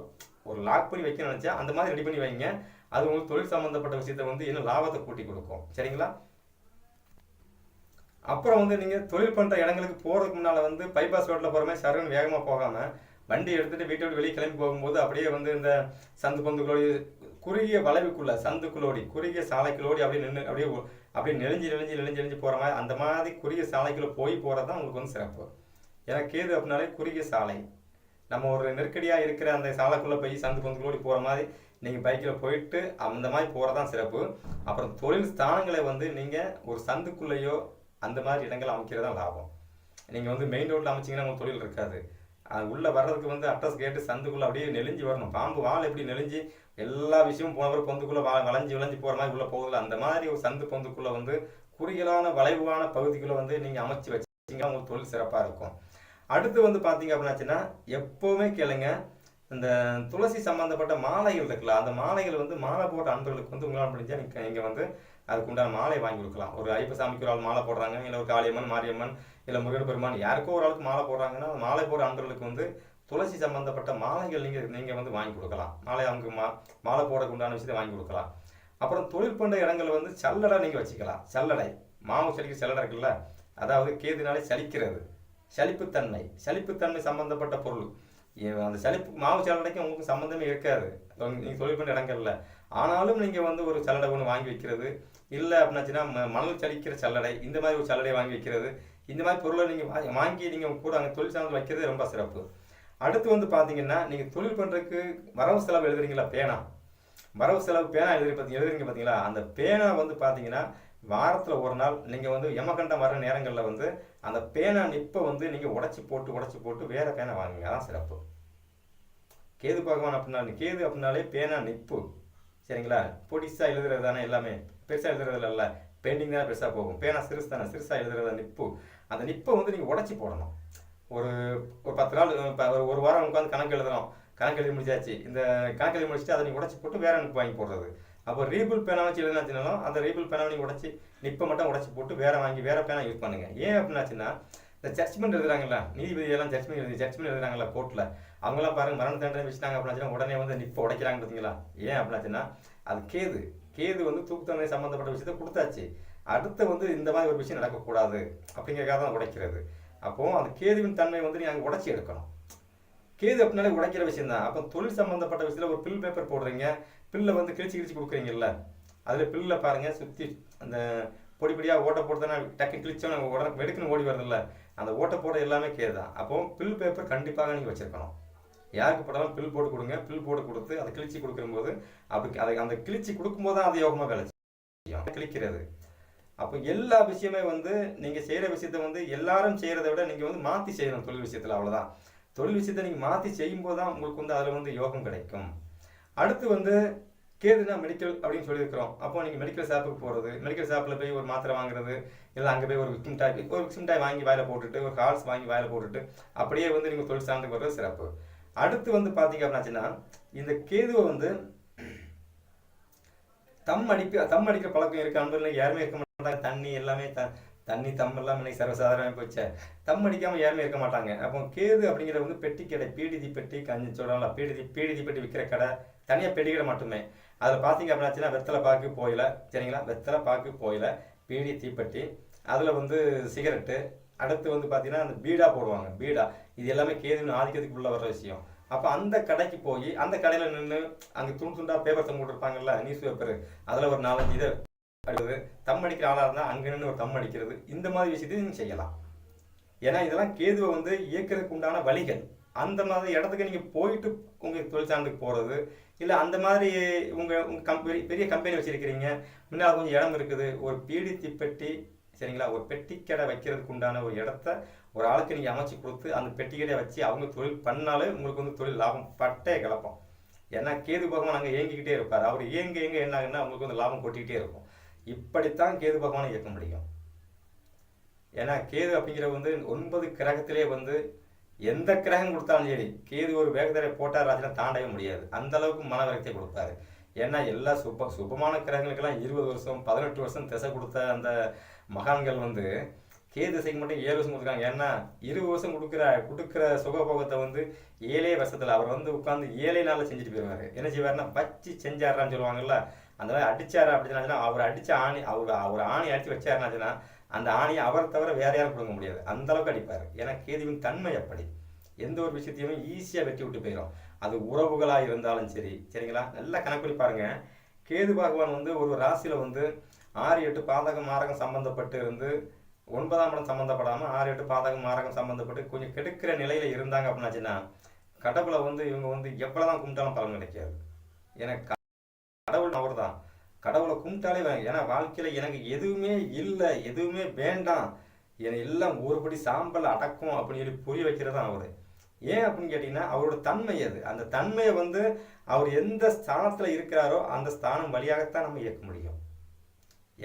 A: ஒரு லாக் பண்ணி வைக்க நினச்சா அந்த மாதிரி ரெடி பண்ணி வைங்க. அது உங்களுக்கு தொழில் சம்மந்தப்பட்ட விஷயத்த வந்து இன்னும் லாபத்தை கூட்டி கொடுக்கும். சரிங்களா? அப்புறம் வந்து நீங்கள் தொழில் பண்ணுற இடங்களுக்கு போகிறதுக்கு முன்னால் வந்து பைபாஸ் ரோட்டில் போகிற மாதிரி சருன்னு வேகமாக போகாமல் வண்டி எடுத்துகிட்டு வீட்டை விட்டு வெளியே கிளம்பி போகும்போது அப்படியே வந்து இந்த சந்து பந்துகளோடி குறுகிய வளைவுக்குள்ள சந்துக்குள்ளோடி குறுகிய சாலைக்குள்ளோடி அப்படியே நின்று அப்படியே அப்படியே நெளிஞ்சு நெளிஞ்சு நெளிஞ்சு நெளிஞ்சு போகிற மாதிரி அந்த மாதிரி குறுகிய சாலைக்குள்ளே போய் போகிறது தான் உங்களுக்கு வந்து சிறப்பு. ஏன்னா கேது அப்படின்னாலே குறுகிய சாலை. நம்ம ஒரு நெருக்கடியாக இருக்கிற அந்த சாலைக்குள்ளே போய் சந்து பந்துகளோடி போகிற மாதிரி நீங்கள் பைக்கில் போயிட்டு அந்த மாதிரி போகிறது தான் சிறப்பு. அப்புறம் தொழில் ஸ்தானங்களை வந்து நீங்கள் ஒரு சந்துக்குள்ளேயோ அந்த மாதிரி இடங்கள் அமைக்கிறது தான் லாபம். நீங்கள் வந்து மெயின் ரோட்டில் அமைச்சிங்கன்னா உங்களுக்கு தொழில் இருக்காது. அது உள்ளே வர்றதுக்கு வந்து அட்ரஸ் கேட்டு சந்துக்குள்ளே அப்படியே நெளிஞ்சு வரணும். பாம்பு வால் எப்படி நெளிஞ்சு எல்லா விஷயமும் போனவர் பொந்துக்குள்ளே வா வளைஞ்சு விளைஞ்சு போகிற மாதிரி உள்ளே போகுதுல அந்த மாதிரி ஒரு சந்து பொந்துக்குள்ளே வந்து குறுகலான வளைவான பகுதிக்குள்ளே வந்து நீங்கள் அமைச்சு வச்சிங்கன்னா உங்களுக்கு தொழில் சிறப்பாக இருக்கும். அடுத்து வந்து பார்த்தீங்க அப்படின்னாச்சுன்னா எப்போவுமே கேளுங்க இந்த துளசி சம்மந்தப்பட்ட மாலைகள் இருக்குல்ல அந்த மாலைகள் வந்து மாலை போட்ட அன்பர்களுக்கு வந்து உங்களால் முடிஞ்சால் நீங்கள் நீங்கள் வந்து அதுக்குண்டான மாலை வாங்கி கொடுக்கலாம். ஒரு ஐப்ப சாமிக்கு ஒரு ஆள் மாலை போடுறாங்க இல்லை ஒரு காளியம்மன் மாரியம்மன் இல்லை முருகன் பெருமான் யாருக்கோ ஒரு ஆளுக்கு மாலை போடுறாங்கன்னா மாலை போடுற அன்பர்களுக்கு வந்து துளசி சம்பந்தப்பட்ட மாலைகள் நீங்கள் நீங்கள் வந்து வாங்கி கொடுக்கலாம். மாலை அவங்க மா மாலை போடக்கு உண்டான விஷயத்தை வாங்கி கொடுக்கலாம். அப்புறம் தொழில் பண்ணுற வந்து சல்லடை நீங்கள் வச்சுக்கலாம். சல்லடை. மாவு சலிக்கிற சல்லடை இருக்குல்ல அதாவது கேதுனாலே சலிக்கிறது சலிப்புத்தன்மை சலிப்புத்தன்மை சம்பந்தப்பட்ட பொருள். அந்த சலிப்பு மாவு சல்லடைக்கு உங்களுக்கு சம்மந்தமே இருக்காது. நீங்கள் தொழில் பண்ணுற இடங்கள்ல. ஆனாலும் நீங்கள் வந்து ஒரு சல்லடை ஒன்று வாங்கி வைக்கிறது. இல்லை அப்படின்னாச்சுன்னா ம- மணல் சலிக்கிற சல்லடை இந்த மாதிரி ஒரு சல்லடை வாங்கி வைக்கிறது. இந்த மாதிரி பொருளை நீங்கள் வாங்கி நீங்கள் கூட அங்கே தொழில் சார்ந்து வைக்கிறது ரொம்ப சிறப்பு. அடுத்து வந்து பார்த்தீங்கன்னா நீங்கள் தொழில் பண்ணுறதுக்கு வரவு செலவு எழுதுறீங்களா? பேனா. வரவு செலவு பேனா எழுதி பார்த்தீங்க எழுதுறீங்க பார்த்தீங்களா அந்த பேனா வந்து பார்த்தீங்கன்னா வாரத்தில் ஒரு நாள் நீங்கள் வந்து யமகண்டம் வர நேரங்களில் வந்து அந்த பேனா நிப்பை வந்து நீங்கள் உடச்சி போட்டு உடச்சி போட்டு வேறு பேனா வாங்குங்க. அதான் சிறப்பு. கேது பகவான் அப்படின்னா கேது அப்படின்னாலே பேனா நிப்பு. சரிங்களா? பொடிசாக எழுதுறது தானே எல்லாமே. பெருசாக எழுதுறதுல இல்ல பெயிண்டிங் தான் பெருசாக போகும். பேனா சிறுசு தானே? சிறுசாக எழுதுறத நிப்பு. அந்த நிப்பை வந்து நீங்கள் உடச்சி போடணும். ஒரு ஒரு பத்து நாள் ஒரு ஒரு வாரம் உட்காந்து கணக்கு எழுதுறோம் கணக்கு எழுதி முடிச்சாச்சு. இந்த கணக்கு எழுதி முடிச்சுட்டு அதை நீங்கள் உடைச்சி போட்டு வேற நிப்பு வாங்கி போடுறது. அப்போ ரீபிள் பேனா வச்சு எழுதினாச்சுனாலும் அந்த ரீபிள் பேனாவை நீங்கள் உடச்சி நிப்பை மட்டும் உடச்சி போட்டு வேற வாங்கி வேற பேனா யூஸ் பண்ணுங்க. ஏன் அப்படின்னாச்சுன்னா இந்த ஜட்ஜ்மெண்ட் எழுதுறாங்கல்ல? நீதிபதி எல்லாம் ஜட்ஜ்மெண்ட் எழுதி ஜட்ஜ்மெண்ட் எழுதுறாங்கல்ல கோர்ட்டில் அவங்களாம் பாருங்க மரண தண்டனை வச்சுட்டாங்க அப்படின்னாச்சுன்னா உடனே வந்து நிப்பை உடைக்கிறாங்க பார்த்தீங்களா ஏன் அப்படின்னாச்சுன்னா அது கேது. கேது வந்து தூக்கு தண்டனை சம்மந்தப்பட்ட விஷயத்த கொடுத்தாச்சு. அடுத்து வந்து இந்த மாதிரி ஒரு விஷயம் நடக்கக்கூடாது அப்படிங்கிறக்காக தான் உடைக்கிறது. அப்போ அந்த கேதுவின் தன்மை வந்து நீ அங்கே உடைச்சி எடுக்கணும். கேது அப்படின்னாலே உடைக்கிற விஷயம் தான் அப்போ தொழில் சம்மந்தப்பட்ட விஷயத்தில் ஒரு பில் பேப்பர் போடுறீங்க. பில்லை வந்து கிழிச்சு கிழிச்சு கொடுக்குறீங்கல்ல. அதில் பில்லில் பாருங்கள் சுற்றி அந்த பொடி பொடியாக ஓட்டை போட்டு டக்குன்னு கிழிச்சோம் உடனே வெடுக்குன்னு ஓடி வருதுல்ல. அந்த ஓட்டை போட எல்லாமே கேது தான் அப்போ பில் பேப்பர் கண்டிப்பாக நீங்கள் வச்சுருக்கணும். யாருக்கு போட்டாலும் பில் போட்டு கொடுங்க. பில் போட்டு கொடுத்து அதை கிழிச்சு கொடுக்கும்போது அப்படி அதை அந்த கிழிச்சு கொடுக்கும்போது தான் அது யோகமாக வேலை செய்யும். கிழிக்கிறது. அப்போ எல்லா விஷயமே வந்து நீங்கள் செய்கிற விஷயத்த வந்து எல்லாரும் செய்கிறத விட நீங்கள் வந்து மாற்றி செய்யணும் தொழில் விஷயத்தில் அவ்வளோதான் தொழில் விஷயத்தை நீங்கள் மாற்றி செய்யும்போது தான் உங்களுக்கு வந்து அதில் வந்து யோகம் கிடைக்கும். அடுத்து வந்து கேதுனா மெடிக்கல் அப்படின்னு சொல்லியிருக்கிறோம். அப்போ நீங்கள் மெடிக்கல் ஷாப்புக்கு போகிறது மெடிக்கல் ஷாப்பில் போய் ஒரு மாத்திரை வாங்குறது இல்லை அங்கே போய் ஒரு விக்ஸிம் டாய் ஒரு விக்ஸிம் டாய் வாங்கி வாயில் போட்டுட்டு ஒரு கால்ஸ் வாங்கி வாயில் போட்டுட்டு அப்படியே வந்து நீங்கள் தொழில் சார்ந்து வர்றது சிறப்பு. அடுத்து வந்து பார்த்தீங்க அப்படின்னாச்சுன்னா இந்த கேதுவை வந்து தம் அடிக்க தம் அடிக்கிற பழக்கம் இருக்க அன்பர்கள் யாருமே இருக்க மாட்டாங்க. தண்ணி எல்லாமே த தண்ணி தம் எல்லாம் இன்னைக்கு சர்வசாதாரணமாக போச்சு. தம் அடிக்காமல் யாருமே இருக்க மாட்டாங்க. அப்போ கேது அப்படிங்கிற வந்து பெட்டி கடை பீடிதி பெட்டி கஞ்சி சொல்கிறாங்களா பீடிதி பீடிதி பெட்டி விற்கிற கடை. தனியாக பெட்டி கடை மட்டுமே. அதில் பார்த்தீங்க அப்படின்னாச்சுன்னா வெத்தலை பாக்கு போயில. சரிங்களா? வெத்தலை பாக்கு போயில. பீடி தீப்பெட்டி. அதில் வந்து சிகரெட்டு. அடுத்து வந்து பார்த்தீங்கன்னா அந்த பீடா போடுவாங்க. பீடா. இது எல்லாமே கேதுன்னு ஆதிக்கத்துக்குள்ள வர விஷயம். அப்போ அந்த கடைக்கு போய் அந்த கடையில் நின்று அங்கே துண்டு துண்டா பேப்பர் தம் போட்டிருப்பாங்கல்ல நியூஸ் பேப்பர் அதில் ஒரு நாலஞ்சு இதை அடுத்தது தம் அடிக்கிற ஆளாக இருந்தால் அங்கே நின்று ஒரு தம் அடிக்கிறது. இந்த மாதிரி விஷயத்தையும் நீங்கள் செய்யலாம். ஏன்னா இதெல்லாம் கேதுவை வந்து இயக்கிறதுக்கு உண்டான வழிகள். அந்த மாதிரி இடத்துக்கு நீங்கள் போயிட்டு உங்கள் தொழிற்சாலைக்கு போகிறது இல்லை அந்த மாதிரி உங்கள் உங்கள் கம்பெனி பெரிய கம்பெனி வச்சுருக்கிறீங்க. முன்னால் கொஞ்சம் இடம் இருக்குது. ஒரு பீடி பெட்டி சரிங்களா? ஒரு பெட்டி கடை வைக்கிறதுக்கு உண்டான ஒரு இடத்த ஒரு ஆளுக்கு நீங்கள் அமைச்சு கொடுத்து அந்த பெட்டி வச்சு அவங்க தொழில் பண்ணாலே உங்களுக்கு வந்து தொழில் லாபம் பட்டே கிளப்போம் ஏன்னா கேது பகவான் அங்கே இயங்கிக்கிட்டே இருப்பார். அவர் இயங்க ஏங்க என்ன ஆகுன்னா உங்களுக்கு வந்து லாபம் கொட்டிக்கிட்டே இருக்கும். இப்படித்தான் கேது பகவானை இயக்க முடியும். ஏன்னா கேது அப்படிங்கிற வந்து ஒன்பது கிரகத்திலே வந்து எந்த கிரகம் கொடுத்தாலும் சரி கேது ஒரு வேகத்தரை போட்டார் ராசினா தாண்டவே முடியாது. அந்த அளவுக்கு மனவரத்தை கொடுப்பாரு. ஏன்னா எல்லா சுப சுபமான கிரகங்களுக்கெல்லாம் இருபது வருஷம் பதினெட்டு வருஷம் திசை கொடுத்த அந்த மகான்கள் வந்து கேது திசைக்கு மட்டும் ஏழு வருஷம் கொடுக்குறாங்க. ஏன்னா இருபது வருஷம் கொடுக்குற கொடுக்குற சுகபோகத்தை வந்து ஏழே வருஷத்தில் அவர் வந்து உட்காந்து ஏழே நாளில் செஞ்சுட்டு போயிடுவார் என்ன செய்வாருன்னா வச்சு செஞ்சாருன்னு சொல்லுவாங்கல்ல அந்த மாதிரி அடிச்சாரு அப்படின்னா அவர் அடிச்ச ஆணி அவர் அவர் ஆணி அடிச்சு வச்சாருனாச்சுன்னா அந்த ஆணியை அவரை தவிர வேற யாரும் கொடுக்க முடியாது. அந்த அளவுக்கு அடிப்பார். ஏன்னா கேதுவின் தன்மை அப்படி. எந்த ஒரு விஷயத்தையுமே ஈஸியாக வெட்டி விட்டு போயிடும் அது உறவுகளாக இருந்தாலும் சரி சரிங்களா? நல்லா கணக்கு பாருங்க. கேது பகவான் வந்து ஒரு ராசியில் வந்து ஆறு எட்டு பாதகம் மாரகம் சம்பந்தப்பட்டு இருந்து ஒன்பதாம் இடம் சம்மந்தப்படாமல் ஆறு எட்டு பாதகம் மாரகம் சம்மந்தப்பட்டு கொஞ்சம் கெடுக்கிற நிலையில் இருந்தாங்க அப்படின்னாச்சுன்னா கடவுளை வந்து இவங்க வந்து எவ்வளோ தான் கும்பிட்டாலும் பலன் கிடைக்காது. எனக்கு கடவுள் அவர் தான் கடவுளை கும்பிட்டாலே ஏன்னா வாழ்க்கையில் எனக்கு எதுவுமே இல்லை எதுவுமே வேண்டாம். என்னை எல்லாம் ஒருபடி சாம்பல் அடக்கும் அப்படின்னு சொல்லி புரிய வைக்கிறது தான் அவர். ஏன் அப்படின்னு கேட்டிங்கன்னா அவரோட தன்மை அது. அந்த தன்மையை வந்து அவர் எந்த ஸ்தானத்தில் இருக்கிறாரோ அந்த ஸ்தானம் வழியாகத்தான் நம்ம இயக்க முடியும்.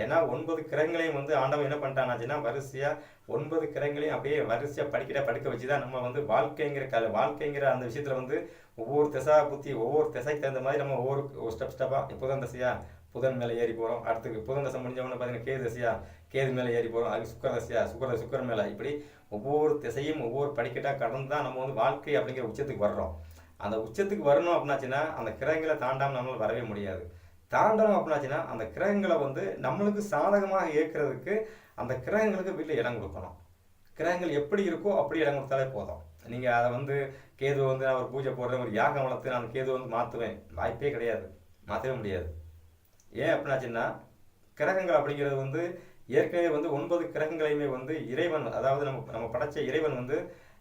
A: ஏன்னா ஒன்பது கிரகங்களையும் வந்து ஆண்டவன் என்ன பண்ணிட்டானாச்சுன்னா வரிசையாக ஒன்பது கிரகங்களையும் அப்படியே வரிசையாக படிக்கிற படிக்க வச்சு தான் நம்ம வந்து வாழ்க்கைங்கிற க வாழ்க்கைங்கிற அந்த விஷயத்தில் வந்து ஒவ்வொரு திசா புத்தி ஒவ்வொரு திசைக்கு தகுந்த மாதிரி நம்ம ஒவ்வொரு ஸ்டெப் ஸ்டெப்பாக புதன் தசையா புதன் மேலே ஏறி போகிறோம் அடுத்து புதன் தசை முடிஞ்சவொன்னே பார்த்தீங்கன்னா கேது தசையா கேது மேலே ஏறி போகிறோம் அது சுக்கர தசையா சுக்கர சுக்கரன் மேலே. இப்படி ஒவ்வொரு திசையும் ஒவ்வொரு படிக்கட்டாக கடந்து தான் நம்ம வந்து வாழ்க்கை அப்படிங்கிற உச்சத்துக்கு வர்றோம். அந்த உச்சத்துக்கு வரணும் அப்படின்னாச்சுன்னா அந்த கிரகங்களை தாண்டாமல் நம்மளால் வரவே முடியாது. தாண்டணும் அப்படின்னாச்சுன்னா அந்த கிரகங்களை வந்து நம்மளுக்கு சாதகமாக இயக்கிறதுக்கு அந்த கிரகங்களுக்கு வீட்டில் இடம் கொடுக்கணும். கிரகங்கள் எப்படி இருக்கோ அப்படி இடம் கொடுத்தாலே போதும். நீங்கள் அதை வந்து கேது வந்து நான் ஒரு பூஜை போடுறேன் ஒரு யாகம் வளர்த்து நான் கேது வந்து மாற்றுவேன் வாய்ப்பே கிடையாது. மாற்றவே முடியாது. ஏன் அப்படின்னாச்சுன்னா கிரகங்கள் அப்படிங்கிறது வந்து ஏற்கனவே வந்து ஒன்பது கிரகங்களையுமே வந்து இறைவன் அதாவது நம்ம நம்ம படைச்ச இறைவன் வந்து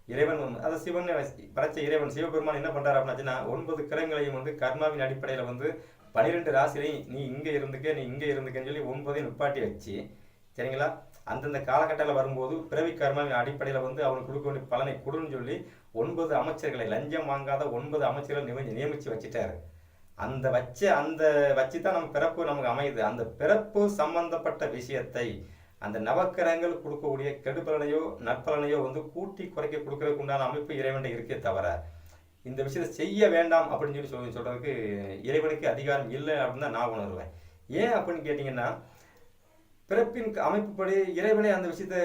A: இறைவன் அதை சிவன் படைச்ச இறைவன் சிவபெருமான் என்ன பண்ணுறாரு அப்படின்னாச்சுன்னா ஒன்பது கிரகங்களையும் வந்து கர்மாவின் அடிப்படையில் வந்து பனிரெண்டு ராசிலையும் நீ இங்கே இருந்துக்க நீ இங்கே இருந்துக்கன்னு சொல்லி ஒன்பதையும் நிப்பாட்டி வச்சு சரிங்களா? அந்தந்த காலகட்டத்தில் வரும்போது பிறவி கர்மாவின் அடிப்படையில் வந்து அவனுக்கு கொடுக்க வேண்டிய பலனை கொடுன்னு சொல்லி ஒன்பது அமைச்சர்களை லஞ்சம் வாங்காத ஒன்பது அமைச்சர்களை நியமி நியமித்து வச்சுட்டாரு. அந்த வச்ச அந்த வச்சு தான் நம்ம பிறப்பு நமக்கு அமையுது. அந்த பிறப்பு சம்பந்தப்பட்ட விஷயத்தை அந்த நவக்கிரகங்கள் கொடுக்கக்கூடிய கெடுபலனையோ நற்பலனையோ வந்து கூட்டி குறைக்க கொடுக்கறதுக்கு உண்டான அமைப்பு இறைவன் இருக்கே தவிர இந்த விஷயத்தை செய்ய வேண்டாம் அப்படின்னு சொல்லி சொல்லி சொல்றதுக்கு இறைவனுக்கு அதிகாரம் இல்லை அப்படின்னு தான் நான் உணர்வேன். ஏன் அப்படின்னு கேட்டிங்கன்னா பிறப்பின் அமைப்புப்படி இறைவனே அந்த விஷயத்தை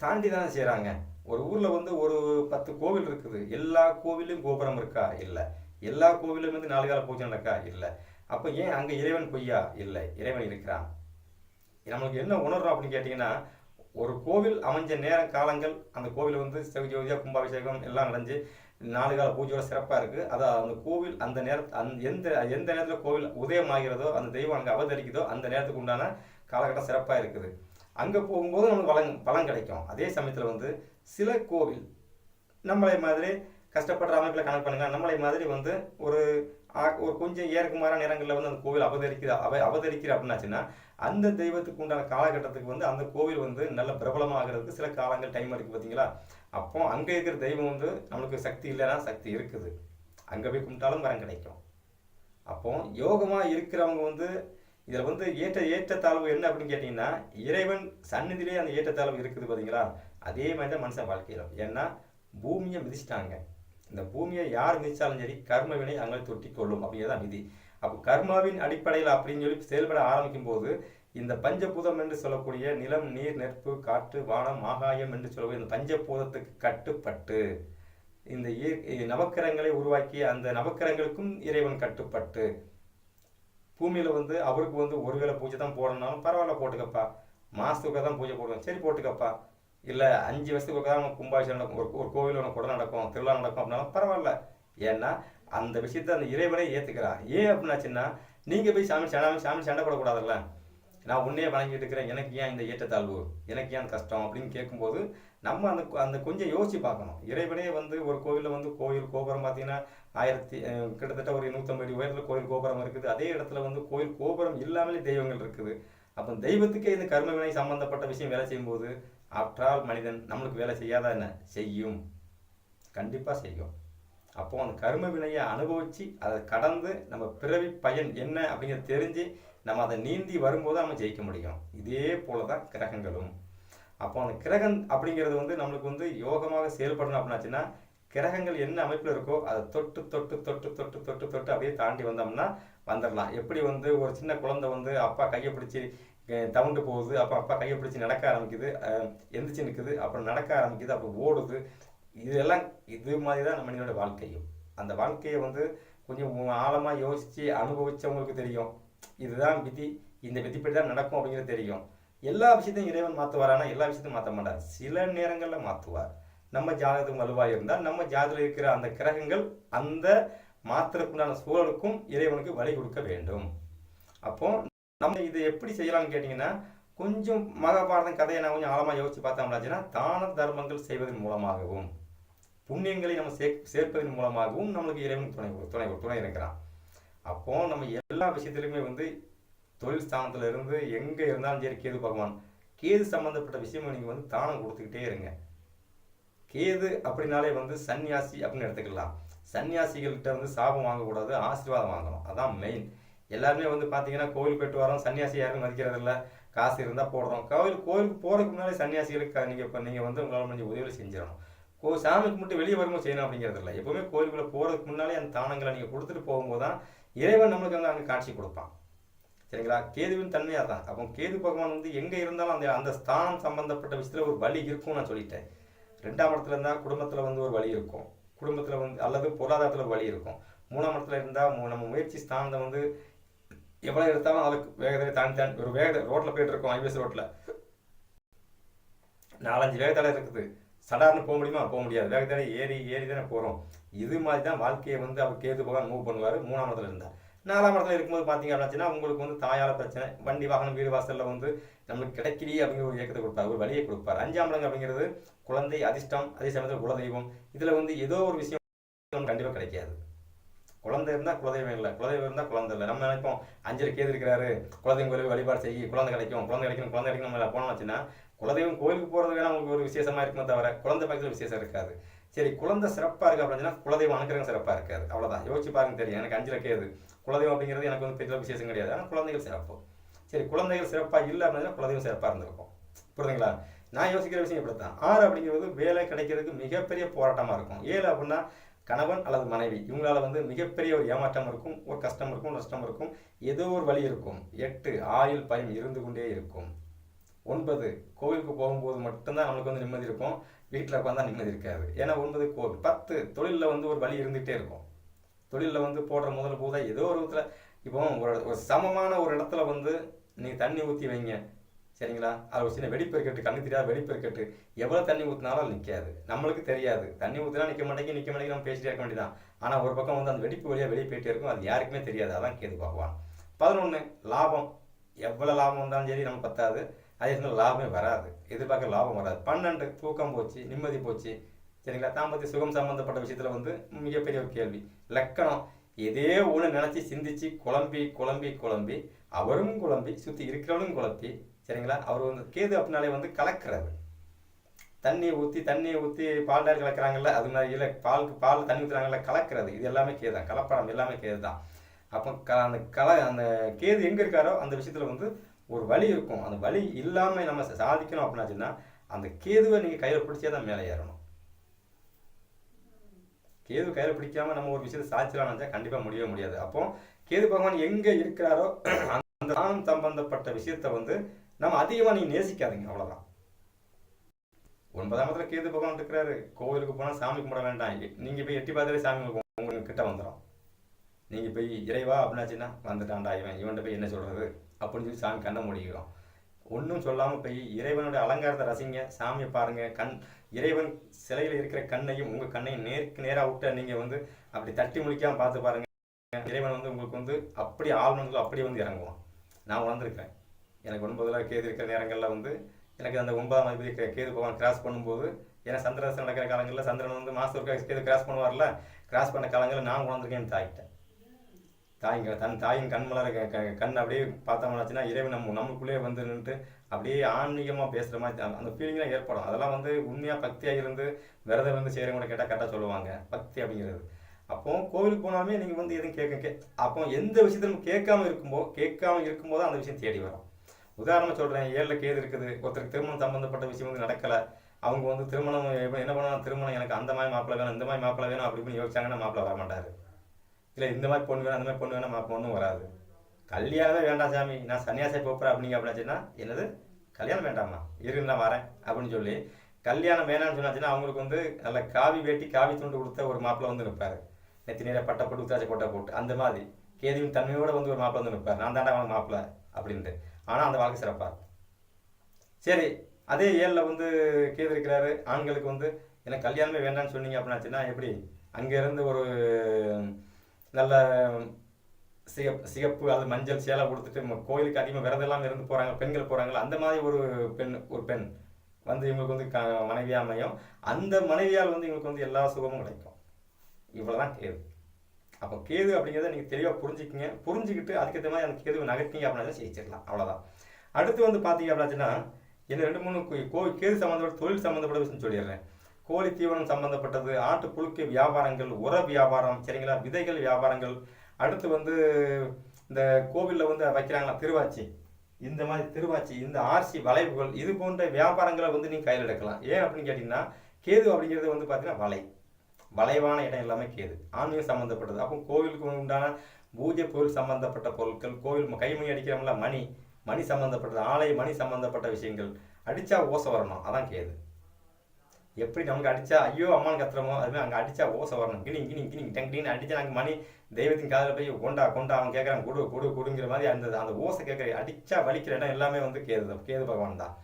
A: தாண்டி தானே செய்கிறாங்க ஒரு ஊரில் வந்து ஒரு பத்து கோவில் இருக்குது. எல்லா கோவிலும் கோபுரம் இருக்கா? இல்லை. எல்லா கோவிலும் வந்து நாலு கால பூஜை நடக்கா? இல்லை. அப்போ ஏன் அங்கே இறைவன் பொய்யா? இல்லை. இறைவன் இருக்கிறான். நம்மளுக்கு என்ன உணர்றோம் அப்படின்னு கேட்டிங்கன்னா ஒரு கோவில் அமைஞ்ச நேர காலங்கள் அந்த கோவில் வந்து ஜோதியாக கும்பாபிஷேகம் எல்லாம் நடந்து நாலு கால பூஜையோட சிறப்பாக இருக்குது அதான் அந்த கோவில் அந்த நேர அந் எந்த எந்த நேரத்தில் கோவில் உதயம் ஆகிறதோ அந்த தெய்வம் அங்கே அவதரிக்குதோ அந்த நேரத்துக்கு உண்டான காலகட்டம் சிறப்பாக இருக்குது. அங்கே போகும்போது நமக்கு பலன் பலன் கிடைக்கும். அதே சமயத்தில் வந்து சில கோவில் நம்மளை மாதிரி கஷ்டப்படுற அமைப்பில் கணக்கு பண்ணுங்க. நம்மளை மாதிரி வந்து ஒரு ஒரு கொஞ்சம் ஏற்குமாறான நேரங்களில் வந்து அந்த கோவில் அவதரிக்கிற அவ அவதரிக்கிற அப்படின்னாச்சுன்னா அந்த தெய்வத்துக்கு உண்டான காலகட்டத்துக்கு வந்து அந்த கோவில் வந்து நல்ல பிரபலமாகிறதுக்கு சில காலங்கள் டைம் இருக்குது பார்த்தீங்களா அப்போ அங்கே இருக்கிற தெய்வம் வந்து நம்மளுக்கு சக்தி இல்லைன்னா சக்தி இருக்குது. அங்கே போய் கும்பிட்டாலும் வரம் கிடைக்கும். அப்போ யோகமாக இருக்கிறவங்க வந்து இதில் வந்து ஏற்ற ஏற்றத்தாழ்வு என்ன அப்படின்னு கேட்டிங்கன்னா இறைவன் சந்நிதியிலே அந்த ஏற்றத்தாழ்வு இருக்குது பார்த்தீங்களா அதே மாதிரி தான் மனுஷன் வாழ்க்கையில். ஏன்னா பூமியை மிதிச்சிட்டாங்க. இந்த பூமியை யார் மிதித்தாலும் சரி கர்ம வினை அங்கே தொட்டி கொள்ளும் அப்படிங்கிறதான் விதி அப்போ கர்மாவின் அடிப்படையில் அப்படின்னு சொல்லி செயல்பட ஆரம்பிக்கும் போது இந்த பஞ்சபூதம் என்று சொல்லக்கூடிய நிலம் நீர் நெருப்பு காற்று வானம் ஆகாயம் என்று சொல்லக்கூடிய இந்த பஞ்சபூதத்துக்கு கட்டுப்பட்டு இந்த இய- நவக்கிரகங்களை அந்த நவக்கிரகங்களுக்கும் இறைவன் கட்டுப்பட்டு பூமியில வந்து அவருக்கு வந்து ஒரு வேளை பூஜை தான் போடணும்னாலும் பரவாயில்ல போட்டுக்கப்பா. மாசத்துக்கு தான் பூஜை போடுவோம் சரி போட்டுக்கப்பா. இல்லை அஞ்சு வருஷத்துக்கு ஒரு தான் கும்பாபிஷேகம் நடக்கும். ஒரு ஒரு கோவில் ஒன்று கூட நடக்கும் திருவிழா நடக்கும் அப்படின்னாலும் பரவாயில்ல. ஏன்னா அந்த விஷயத்தை அந்த இறைவனை ஏற்றுக்கிறான் ஏன் அப்படின்னாச்சுன்னா நீங்கள் போய் சாமி சாமி சாமி சண்டை போடக்கூடாதுல்ல? நான் உன்னையே வணங்கிட்டு இருக்கிறேன். எனக்கு ஏன் இந்த ஏற்றத்தாழ்வு? எனக்கு ஏன் கஷ்டம்? அப்படின்னு கேட்கும்போது நம்ம அந்த அந்த கொஞ்சம் யோசிச்சு பார்க்கணும். இறைவனே வந்து ஒரு கோவிலில் வந்து கோயில் கோபுரம் பார்த்தீங்கன்னா ஆயிரத்தி கிட்டத்தட்ட ஒரு நூற்றம்பது அடி உயரத்தில் கோயில் கோபுரம் இருக்குது. அதே இடத்துல வந்து கோயில் கோபுரம் இல்லாமலே தெய்வங்கள் இருக்குது. அப்போ தெய்வத்துக்கே இந்த கர்ம வினை சம்பந்தப்பட்ட விஷயம் வேலை செய்யும்போது ஆஃப்டரால் மனிதன் நம்மளுக்கு வேலை செய்யாதா என்ன? செய்யும். கண்டிப்பாக செய்யும். அப்போது அந்த கர்ம வினையை அனுபவித்து அதை கடந்து நம்ம பிறவி பயன் என்ன அப்படிங்கிறத தெரிஞ்சு நம்ம அதை நீந்தி வரும்போது நம்ம ஜெயிக்க முடியும். இதே போல தான் கிரகங்களும். அப்போ அந்த கிரகம் அப்படிங்கிறது வந்து நம்மளுக்கு வந்து யோகமாக செயல்படணும் அப்படின்னாச்சுன்னா கிரகங்கள் என்ன அமைப்பில் இருக்கோ அதை தொட்டு தொட்டு தொட்டு தொட்டு தொட்டு தொட்டு அப்படியே தாண்டி வந்தோம்னா வந்துடலாம் எப்படி வந்து ஒரு சின்ன குழந்தை வந்து அப்பா கையை பிடிச்சி தவுண்டு போகுது அப்போ அப்பா கையை பிடிச்சி நடக்க ஆரம்பிக்குது எந்திரிச்சு நிற்குது அப்புறம் நடக்க ஆரம்பிக்குது அப்புறம் ஓடுது. இதெல்லாம் இது மாதிரி தான் நம்ம மனிதனோட வாழ்க்கையும். அந்த வாழ்க்கையை வந்து கொஞ்சம் ஆழமாக யோசித்து அனுபவிச்சவங்களுக்கு தெரியும். இதுதான் விதி இந்த விதிப்படி தான் நடக்கும் அப்படிங்கிறது தெரியும். எல்லா விஷயத்தையும் இறைவன் மாற்றுவாரானா எல்லா விஷயத்தையும் மாற்ற மாட்டார். சில நேரங்களில் மாற்றுவார் நம்ம ஜாதகம் வலுவாக இருந்தால் நம்ம ஜாதகத்தில் இருக்கிற அந்த கிரகங்கள் அந்த மாத்திரக்குண்டான சூழலுக்கும் இறைவனுக்கு வழி கொடுக்க வேண்டும். அப்போ நம்ம இதை எப்படி செய்யலாம்னு கேட்டிங்கன்னா கொஞ்சம் மகாபாரதம் கதையை நான் கொஞ்சம் ஆழமாக யோசிச்சு பார்த்தோம்னாச்சுன்னா தான தர்மங்கள் செய்வதன் மூலமாகவும் புண்ணியங்களை நம்ம சே சேர்ப்பதன் மூலமாகவும் நம்மளுக்கு இறைவன் துணை துணை துணை இருக்கிறான். அப்போ நம்ம எல்லா விஷயத்திலுமே வந்து தொழில் ஸ்தானத்துல இருந்து எங்க இருந்தாலும் சரி கேது பகவான் கேது சம்பந்தப்பட்ட விஷயம் நீங்க வந்து தானம் கொடுத்துக்கிட்டே இருங்க. கேது அப்படின்னாலே வந்து சன்னியாசி அப்படின்னு எடுத்துக்கலாம். சன்னியாசிகள்கிட்ட வந்து சாபம் வாங்கக்கூடாது ஆசீர்வாதம் வாங்கணும். அதான் மெயின் எல்லாருமே வந்து பார்த்தீங்கன்னா கோவில் போயிட்டு வரோம் சன்னியாசி யாரும் மதிக்கிறது இல்லை. காசு இருந்தால் போடுறோம். கோவில் கோவிலுக்கு போகிறதுக்கு முன்னாலே சன்னியாசிகளுக்கு நீங்கள் இப்போ நீங்கள் வந்து உங்களால் முடிஞ்ச உதவி செஞ்சிடணும். கோ சாமிக்கு மட்டும் வெளியே வரும்போது செய்யணும் அப்படிங்கிறது இல்லை. எப்போவுமே கோயிலுக்குள்ளே போகிறதுக்கு முன்னாலே அந்த தானங்களை நீங்கள் கொடுத்துட்டு போகும்போது தான் இறைவன் நம்மளுக்கு வந்து அங்கே காட்சி கொடுப்பான். சரிங்களா? கேதுவின் தன்மையாக தான் அப்போ கேது பகவான் வந்து எங்கே இருந்தாலும் அந்த அந்த ஸ்தானம் சம்பந்தப்பட்ட விஷயத்தில் ஒரு வழி இருக்கும் நான் சொல்லிட்டேன். ரெண்டாம் இடத்துல இருந்தால் குடும்பத்தில் வந்து ஒரு வழி இருக்கும். குடும்பத்தில் வந்து அல்லது பொருளாதாரத்தில் ஒரு வழி இருக்கும். மூணாம் இடத்துல இருந்தால் நம்ம முயற்சி ஸ்தானத்தை வந்து எவ்வளோ எடுத்தாலும் அதுக்கு வேகத்தில் தாண்டி தாண்டி ஒரு வேக ரோட்டில் போயிட்டு இருக்கோம் ஐபிஎஸ் ரோட்டில் நாலஞ்சு வேகத்தில் இருக்குது. சடார்னு போக முடியுமா? போக முடியாது. வேகத்தில் ஏறி ஏறி தானே போகிறோம் இது மாதிரி தான் வாழ்க்கையை வந்து அவர் கேது பகவான் மூவ் பண்ணுவார். மூணாம் இடத்துல இருந்தார். நாலாம் இடத்துல இருக்கும்போது பார்த்தீங்க அப்படின்னா உங்களுக்கு வந்து தாயால் பிரச்சனை வண்டி வாகனம் வீடு வாசலில் வந்து நம்மளுக்கு கிடைக்கலையே அப்படிங்கிற ஒரு இயக்கத்தை கொடுப்பார். ஒரு வழியை கொடுப்பார். அஞ்சாம் இடங்க அப்படிங்கிறது குழந்தை அதிர்ஷ்டம் அதே சமயத்தில் குலதெய்வம். இதில் வந்து ஏதோ ஒரு விஷயம் கண்டிப்பாக கிடைக்காது. குழந்தை இருந்தால் குலதெய்வம் இல்லை. குலதெய்வம் இருந்தால் குழந்தை இல்லை. நம்ம நினைப்போம் அஞ்சல் கேது இருக்கிறாரு. குலதெய்வம் கோயிலுக்கு வழிபாடு செய்ய குழந்தை கிடைக்கும் குழந்தை கிடைக்கும் குழந்தை கிடைக்கும் நம்ம போனோம் வச்சுன்னா குலதெய்வம் கோயிலுக்கு போகிறது வேணா உங்களுக்கு ஒரு விசேஷமா இருக்குமே தவிர குழந்தை பக்கத்தில் விசேஷம் இருக்காது. சரி குழந்தை சிறப்பாக இருக்குது அப்படின்னா குலதெய்வம் அனுக்கிறங்க சிறப்பாக இருக்காது. அவ்வளோதான் யோசிச்சு பாருங்க தெரியும். எனக்கு அஞ்சில் கேது குலதெய்வம் அப்படிங்கிறது எனக்கு வந்து பெரிய விசேஷம் கிடையாது. ஆனால் குழந்தைகள் சிறப்பு. சரி குழந்தைகள் சிறப்பாக இல்லை அப்படின்னா குலதெய்வம் சிறப்பாக இருந்திருக்கும். புரியுதுங்களா? நான் யோசிக்கிற விஷயம் இப்படி தான் ஆறு அப்படிங்கிறது வேலை கிடைக்கிறதுக்கு மிகப்பெரிய போராட்டமாக இருக்கும். ஏழு அப்படின்னா கணவன் அல்லது மனைவி. இவங்களால வந்து மிகப்பெரிய ஒரு ஏமாற்றம் இருக்கும் ஒரு கஷ்டம் இருக்கும் நஷ்டம் இருக்கும். ஏதோ ஒரு வழி இருக்கும். எட்டு ஆயுள் பயம் இருந்து கொண்டே இருக்கும். ஒன்பது கோவிலுக்கு போகும்போது மட்டும்தான் நம்மளுக்கு வந்து நிம்மதி இருக்கும். வீட்டில் உட்காந்தா நிம்மதி இருக்காது. ஏன்னா ஒன்பது கோவில் பத்து தொழிலில் வந்து ஒரு வழி இருந்துகிட்டே இருக்கும். தொழிலில் வந்து போடுற முதல் போதா ஏதோ ஒரு விதத்தில் இப்போ ஒரு ஒரு சமமான ஒரு இடத்துல வந்து நீங்கள் தண்ணி ஊற்றி வைங்க. சரிங்களா? அது ஒரு சின்ன வெடிப்பெருக்கட்டு கண்ணு தெரியாத வெடிப்பெருக்கட்டு எவ்வளோ தண்ணி ஊற்றினாலும் அது நிற்காது நம்மளுக்கு தெரியாது. தண்ணி ஊற்றினா நிற்க மாட்டேங்கி நிற்க மாட்டேங்கி நம்ம பேசிட்டே இருக்க வேண்டியதான் ஆனால் ஒரு பக்கம் வந்து அந்த வெடிப்பு வழியாக வெளியே போயிட்டே இருக்கும். அது யாருக்குமே தெரியாது. அதான் கேது பகவான். பதினொன்று லாபம். எவ்வளோ லாபம் வந்தாலும் சரி நமக்கு பத்தாது. அதே சமயம் லாபமே வராது. எதிர்பார்க்க லாபம் வராது. பன்னெண்டு தூக்கம் போச்சு நிம்மதி போச்சு. சரிங்களா? தாம்பத்திய சுகம் சம்மந்தப்பட்ட விஷயத்தில் வந்து மிகப்பெரிய ஒரு கேள்வி. லக்கணம். இதே ஒன்று நினச்சி சிந்திச்சு குழம்பி குழம்பி குழம்பி அவரும் குழம்பி சுற்றி இருக்கிறவனும் குழப்பி சரிங்களா? அவர் வந்து கேது அப்படின்னாலே வந்து கலக்கிறது. தண்ணியை ஊற்றி தண்ணியை ஊற்றி பால் டேர் கலக்கிறாங்கல்ல அது மாதிரி இல்லை பாலுக்கு பால் தண்ணி ஊற்றுறாங்கல்ல கலக்கிறது. இது எல்லாமே கேது. தான் கலப்படம் எல்லாமே கேது தான் அப்போ க அந்த கல அந்த கேது எங்கே இருக்காரோ அந்த விஷயத்தில் வந்து ஒரு வழி இருக்கும். அந்த வழி இல்லாமல் நம்ம சாதிக்கணும் அப்படின்னாச்சுன்னா அந்த கேதுவை நீங்கள் கையில் பிடிச்சே தான் மேலே ஏறணும். கேது கையில் பிடிக்காம நம்ம ஒரு விஷயத்தை சாதிச்சலாம்னு கண்டிப்பாக முடியவே முடியாது. அப்போ கேது பகவான் எங்கே இருக்கிறாரோ அந்த தானம் சம்பந்தப்பட்ட விஷயத்த வந்து நம்ம அதிகமாக நீங்கள் நேசிக்காதீங்க அவ்வளோதான் ஒன்பதாம் இடத்துல கேது பகவான் இருக்கிறாரு. கோவிலுக்கு போனால் சாமி கும்பிட வேண்டாம். நீங்கள் போய் எட்டி பார்த்தாலே சாமி உங்களுக்கு கிட்ட வந்துடும் நீங்கள் போய் இறைவா அப்படின்னாச்சுன்னா வந்துட்டான்டா இவன் இவன்கிட்ட போய் என்ன சொல்கிறது அப்படின்னு சொல்லி சாமி கண்ணை மூடிக்கிறோம் ஒன்றும் சொல்லாமல் போய் இறைவனுடைய அலங்காரத்தை ரசிங்க. சாமியை பாருங்கள் கண் இறைவன் சிலையில் இருக்கிற கண்ணையும் உங்கள் கண்ணையும் நேருக்கு நேராக விட்ட நீங்கள் வந்து அப்படி தட்டி முழிக்காமல் பார்த்து பாருங்கள் இறைவன் வந்து உங்களுக்கு வந்து அப்படி ஆழ்மனதில் அப்படியே வந்து இறங்குவான். நான் உணர்ந்திருக்கிறேன். எனக்கு ஒன்பதில் கேது இருக்கிற நேரங்களில் வந்து எனக்கு அந்த ஒன்பதாம் அதிபதி கேது பகவான் கிராஸ் பண்ணும்போது ஏன்னா சந்திரதசம் நடக்கிற காலங்களில் சந்திரன் வந்து மாதத்துக்கு கேது கிராஸ் பண்ணுவார்ல. கிராஸ் பண்ண காலங்களில் நான் உணர்ந்திருக்கேன் என் தாய்ங்க தன் தாயின் கண்மலர க- கண் அப்படியே பார்த்தோம்னாச்சுன்னா இறைவன் நம்ம நம்மளுக்குள்ளேயே வந்து நின்றுட்டு அப்படியே ஆன்மீகமாக பேசுகிற மாதிரி அந்த- அந்த ஃபீலிங்லாம் ஏற்படும். அதெல்லாம் வந்து உண்மையாக பக்தியாக இருந்து விரதம் இருந்து செய்கிறவங்க கேட்டால் கரெக்டாக சொல்லுவாங்க. பக்தி அப்படிங்கிறது. அப்போ கோவிலுக்கு போனாலுமே நீங்கள் வந்து எதுவும் கேட்க கே அப்போ எந்த விஷயத்திலும் கேட்காம இருக்கும்போ கேட்காம இருக்கும்போது அந்த விஷயம் தேடி வரும். உதாரணமாக சொல்கிறேன் ஏழில் கேது இருக்குது ஒருத்தருக்கு திருமணம் சம்மந்தப்பட்ட விஷயம் வந்து நடக்கலை அவங்க வந்து திருமணம் என்ன பண்ணணும் திருமணம் எனக்கு அந்த மாதிரி மாப்பிள்ளை வேணும் இந்த மாதிரி மாப்பிள்ளை வேணும் அப்படி இப்படின்னு யோசிச்சாங்கன்னா மாப்பிள்ளை வர மாட்டார் இல்லை இந்த மாதிரி பொண்ணு வேணும் அந்த மாதிரி பொண்ணு வேணும் மாப்பிள்ளை ஒன்றும் வராது. கல்யாணமே வேண்டாம் சாமி. நான் சன்னியாசை போப்புறேன் அப்படிங்க அப்படின்னாச்சுன்னா என்னது? கல்யாணம் வேண்டாமா? இரு நான் வரேன் அப்படின்னு சொல்லி கல்யாணம் வேணாம்னு சொன்னாச்சுன்னா அவங்களுக்கு வந்து நல்ல காவி வேட்டி காவி துண்டு கொடுத்த ஒரு மாப்பிள்ளை வந்து நிற்பார் நெத்தி நேரம் பட்டை போட்டு உத்தாச்ச கொட்டை போட்டு அந்த மாதிரி. கேதுவின் தன்மையோடு வந்து ஒரு மாப்பிள்ளை வந்து நிற்பார் நான் தாண்டா அவனுக்கு மாப்பிள்ளை அப்படின்ட்டு. ஆனால் அந்த வாழ்க்கை சிறப்பாக இருக்கும். சரி அதே ஏழில் வந்து கேது இருக்கிறாரு. ஆண்களுக்கு வந்து எனக்கு கல்யாணமே வேண்டாம்னு சொன்னீங்க அப்படின்னாச்சுன்னா எப்படி? அங்கேருந்து ஒரு நல்ல சிகப்பு சிகப்பு அது மஞ்சள் சேலை கொடுத்துட்டு ம- கோயிலுக்கு அதிகமாக விரதம் இருந்து போகிறாங்க பெண்கள் போகிறாங்களா அந்த மாதிரி ஒரு பெண் ஒரு பெண் வந்து இவங்களுக்கு வந்து க மனைவியாக அமையும். அந்த மனைவியால் வந்து இவங்களுக்கு வந்து எல்லா சுகமும் கிடைக்கும். இவ்வளோதான் கேது. அப்போ கேது அப்படிங்கிறத நீங்கள் தெளிவாக புரிஞ்சுக்கிங்க. புரிஞ்சுக்கிட்டு அதுக்கேற்ற மாதிரி அந்த கேதுவை நகர்த்திங்க அப்படின்னா ஜெயிச்சிடலாம். அவ்வளோதான் அடுத்து வந்து பார்த்தீங்க அப்படின்னாச்சுன்னா என்ன ரெண்டு மூணு கோ- கோ கேது சம்மந்தப்பட்ட தொழில் சம்மந்தப்பட்ட விஷயம் சொல்லிடுறேன். கோழி தீவனம் சம்மந்தப்பட்டது ஆட்டு புழுக்கை வியாபாரங்கள் உர வியாபாரம் சரிங்களா? விதைகள் வியாபாரங்கள். அடுத்து வந்து இந்த கோவிலில் வந்து வைக்கிறாங்களா? திருவாச்சி. இந்த மாதிரி திருவாச்சி இந்த ஆர்சி வளைவுகள் இது போன்ற வியாபாரங்களை வந்து நீங்கள் கையில் எடுக்கலாம். ஏன் அப்படின்னு கேட்டிங்கன்னா கேது அப்படிங்கிறது வந்து பார்த்தீங்கன்னா வலை வளைவான இடம் எல்லாமே கேது. ஆன்மீகம் சம்மந்தப்பட்டது அப்போ கோவிலுக்கு உண்டான பூஜை பொருள் சம்மந்தப்பட்ட பொருட்கள் கோவில் கைமணி அடிக்கிறோம்ல மணி. மணி சம்மந்தப்பட்டது ஆலய மணி சம்மந்தப்பட்ட விஷயங்கள். அடித்தா ஓசை வரணும் அதான் கேது. எப்படி நமக்கு அடிச்சா ஐயோ அம்மானு கத்துறோமோ அதுமாதிரி அங்கே அடிச்சா ஓசை வரணும். கிளிங் கிணி கிணி டங் டின்னு அடிச்சா நாங்கள் மணி தெய்வத்தின் காதில் போய் கொண்டா கொண்டா அவன் கேட்குறான் குடு குடு குடுங்கிற மாதிரி அந்த அந்த ஓசை கேட்குற அடிச்சா வலிக்கிற இடம் எல்லாமே வந்து கேது கேது பகவான் தான்.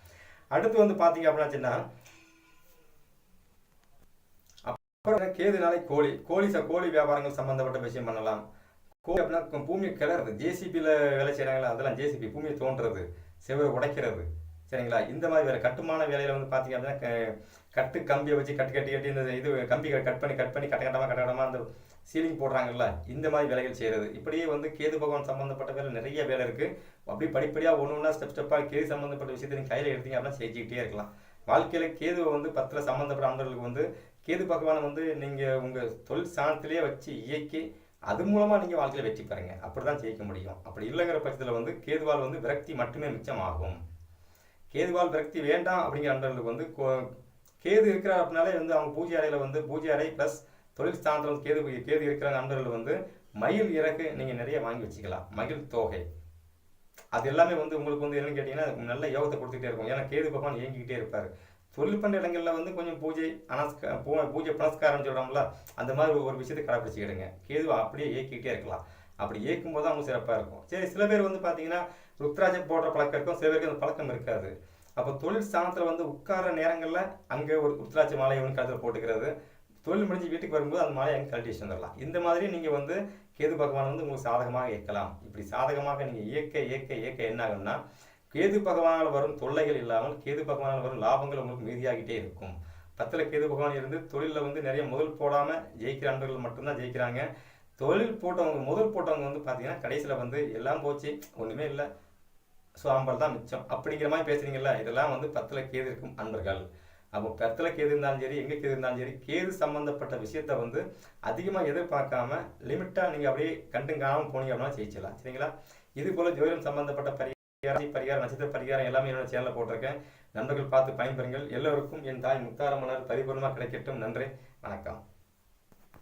A: அடுத்து வந்து பார்த்தீங்க அப்படின்னாச்சுன்னா அப்புறம் கேதுனாலே கோழி. கோழி ச கோழி வியாபாரங்கள் சம்மந்தப்பட்ட விஷயம் பண்ணலாம். கோழி அப்படின்னா பூமியை கிளறது ஜேசிபியில் வேலை செய்கிறாங்களா அதெல்லாம் ஜேசிபி பூமியை தோன்றது செவரை உடைக்கிறது. சரிங்களா? இந்த மாதிரி வேலை கட்டுமான வேலையில் வந்து பார்த்தீங்க அப்படின்னா க- கட்டு கம்பியை வச்சு கட்டு கட்டி கட்டி இந்த இது கம்பி கட் பண்ணி கட் பண்ணி கட்ட கட்டமாக கட்ட கட்டமாக அந்த சீலிங் போடுறாங்கல்ல இந்த மாதிரி வேலைகள் செய்கிறது இப்படியே வந்து கேது பகவான் சம்மந்தப்பட்ட வேலை நிறைய வேலை இருக்குது அப்படி படிப்படியாக ஒன்று ஒன்றா ஸ்டெப் ஸ்டெப்பாக கேது சம்மந்தப்பட்ட விஷயத்தை நீங்கள் கையில் எடுத்தீங்க அப்படின்னா செஞ்சுக்கிட்டே இருக்கலாம். வாழ்க்கையில் கேதுவை வந்து பத்தில் சம்மந்தப்பட்ட அன்பர்களுக்கு வந்து கேது பகவானை வந்து நீங்கள் உங்கள் தொழில் ஸ்தானத்திலேயே வச்சு இயக்கி அது மூலமாக நீங்கள் வாழ்க்கையில் வெற்றி பெறுங்க. அப்படி தான் ஜெயிக்க முடியும். அப்படி இல்லைங்கிற பட்சத்தில் வந்து கேதுவால் வந்து விரக்தி மட்டுமே மிச்சமாகும். கேதுவால் விரக்தி வேண்டாம் அப்படிங்கிற அன்பர்களுக்கு வந்து கோ- கேது இருக்கிறார் அப்படின்னாலே வந்து அவங்க பூஜை அறையில் வந்து பூஜை அறை ப்ளஸ் தொழில் ஸ்தானத்தில் கேது கேது இருக்கிற நண்பர்கள் வந்து மயில் இறக்கு நீங்கள் நிறைய வாங்கி வச்சுக்கலாம். மயில் தோகை. அது எல்லாமே வந்து உங்களுக்கு வந்து என்னன்னு கேட்டிங்கன்னா நல்ல யோகத்தை கொடுத்துக்கிட்டே இருக்கும். ஏன்னா கேது பகவான் இயங்கிக்கிட்டே இருப்பார். தொழில் பண்ணுற இடங்களில் வந்து கொஞ்சம் பூஜை அனஸ்க பூ- பூஜை புனஸ்காரம்னு சொல்கிறோம்ல அந்த மாதிரி ஒரு விஷயத்தை கடைப்பிடிச்சிக்கிடுங்க கேது அப்படியே இயக்கிக்கிட்டே இருக்கலாம். அப்படி ஏற்கும் போது அவங்க சிறப்பாக இருக்கும். சரி சில பேர் வந்து பார்த்தீங்கன்னா ருத்ராஜம் போடுற பழக்கம் இருக்கும். சில பேருக்கு அந்த பழக்கம் இருக்காது. அப்போ தொழில் ஸ்தானத்தில் வந்து உட்கார நேரங்களில் அங்கே ஒரு ருத்ராட்ச மாலை ஒன்று கழுத்தில் போட்டுக்கிறது. தொழில் முடிஞ்சு வீட்டுக்கு வரும்போது அந்த மாலையை அங்கே கழட்டி வச்சுட்டு வந்துடலாம் இந்த மாதிரி நீங்கள் வந்து கேது பகவான் வந்து உங்களுக்கு சாதகமாக இயக்கலாம் இப்படி சாதகமாக நீங்கள் இயக்க இயக்க இயக்க என்ன ஆகும்னா கேது பகவானால் வரும் தொல்லைகள் இல்லாமல் கேது பகவானால் வரும் லாபங்கள் உங்களுக்கு மீதியாகிட்டே இருக்கும். பத்தில் கேது பகவான் இருந்து தொழிலில் வந்து நிறைய முதல் போடாமல் ஜெயிக்கிற அன்பர்கள் மட்டும்தான் ஜெயிக்கிறாங்க. தொழில் போட்டவங்க முதல் போட்டவங்க வந்து பார்த்தீங்கன்னா கடைசியில் வந்து எல்லாம் போச்சு ஒன்றுமே இல்லை. சாம்பல் தான் மிச்சம். அப்படிங்கிற மாதிரி பேசுறீங்கல்ல இதெல்லாம் வந்து பத்தில் கேது இருக்கும் அன்பர்கள். அப்போ பத்தில் கேது இருந்தாலும் சரி எங்கே கேது இருந்தாலும் சரி கேது சம்மந்தப்பட்ட விஷயத்த வந்து அதிகமாக எதிர்பார்க்காம லிமிட்டாக நீங்கள் அப்படியே கண்டு காணாமல் போனீங்க அப்படின்னா ஜெயிச்சிடலாம். சரிங்களா? இது போல் ஜோதிடம் சம்பந்தப்பட்ட பரிகாரம் பரிகாரம் நட்சத்திர பரிகாரம் எல்லாமே என்னோட சேனலில் போட்டிருக்கேன். நண்பர்கள் பார்த்து பயன்பெறுங்கள். எல்லோருக்கும் என் தாய் முத்தாரம்மனர் பரிபூர்ணமாக கிடைக்கட்டும். நன்றி. வணக்கம்.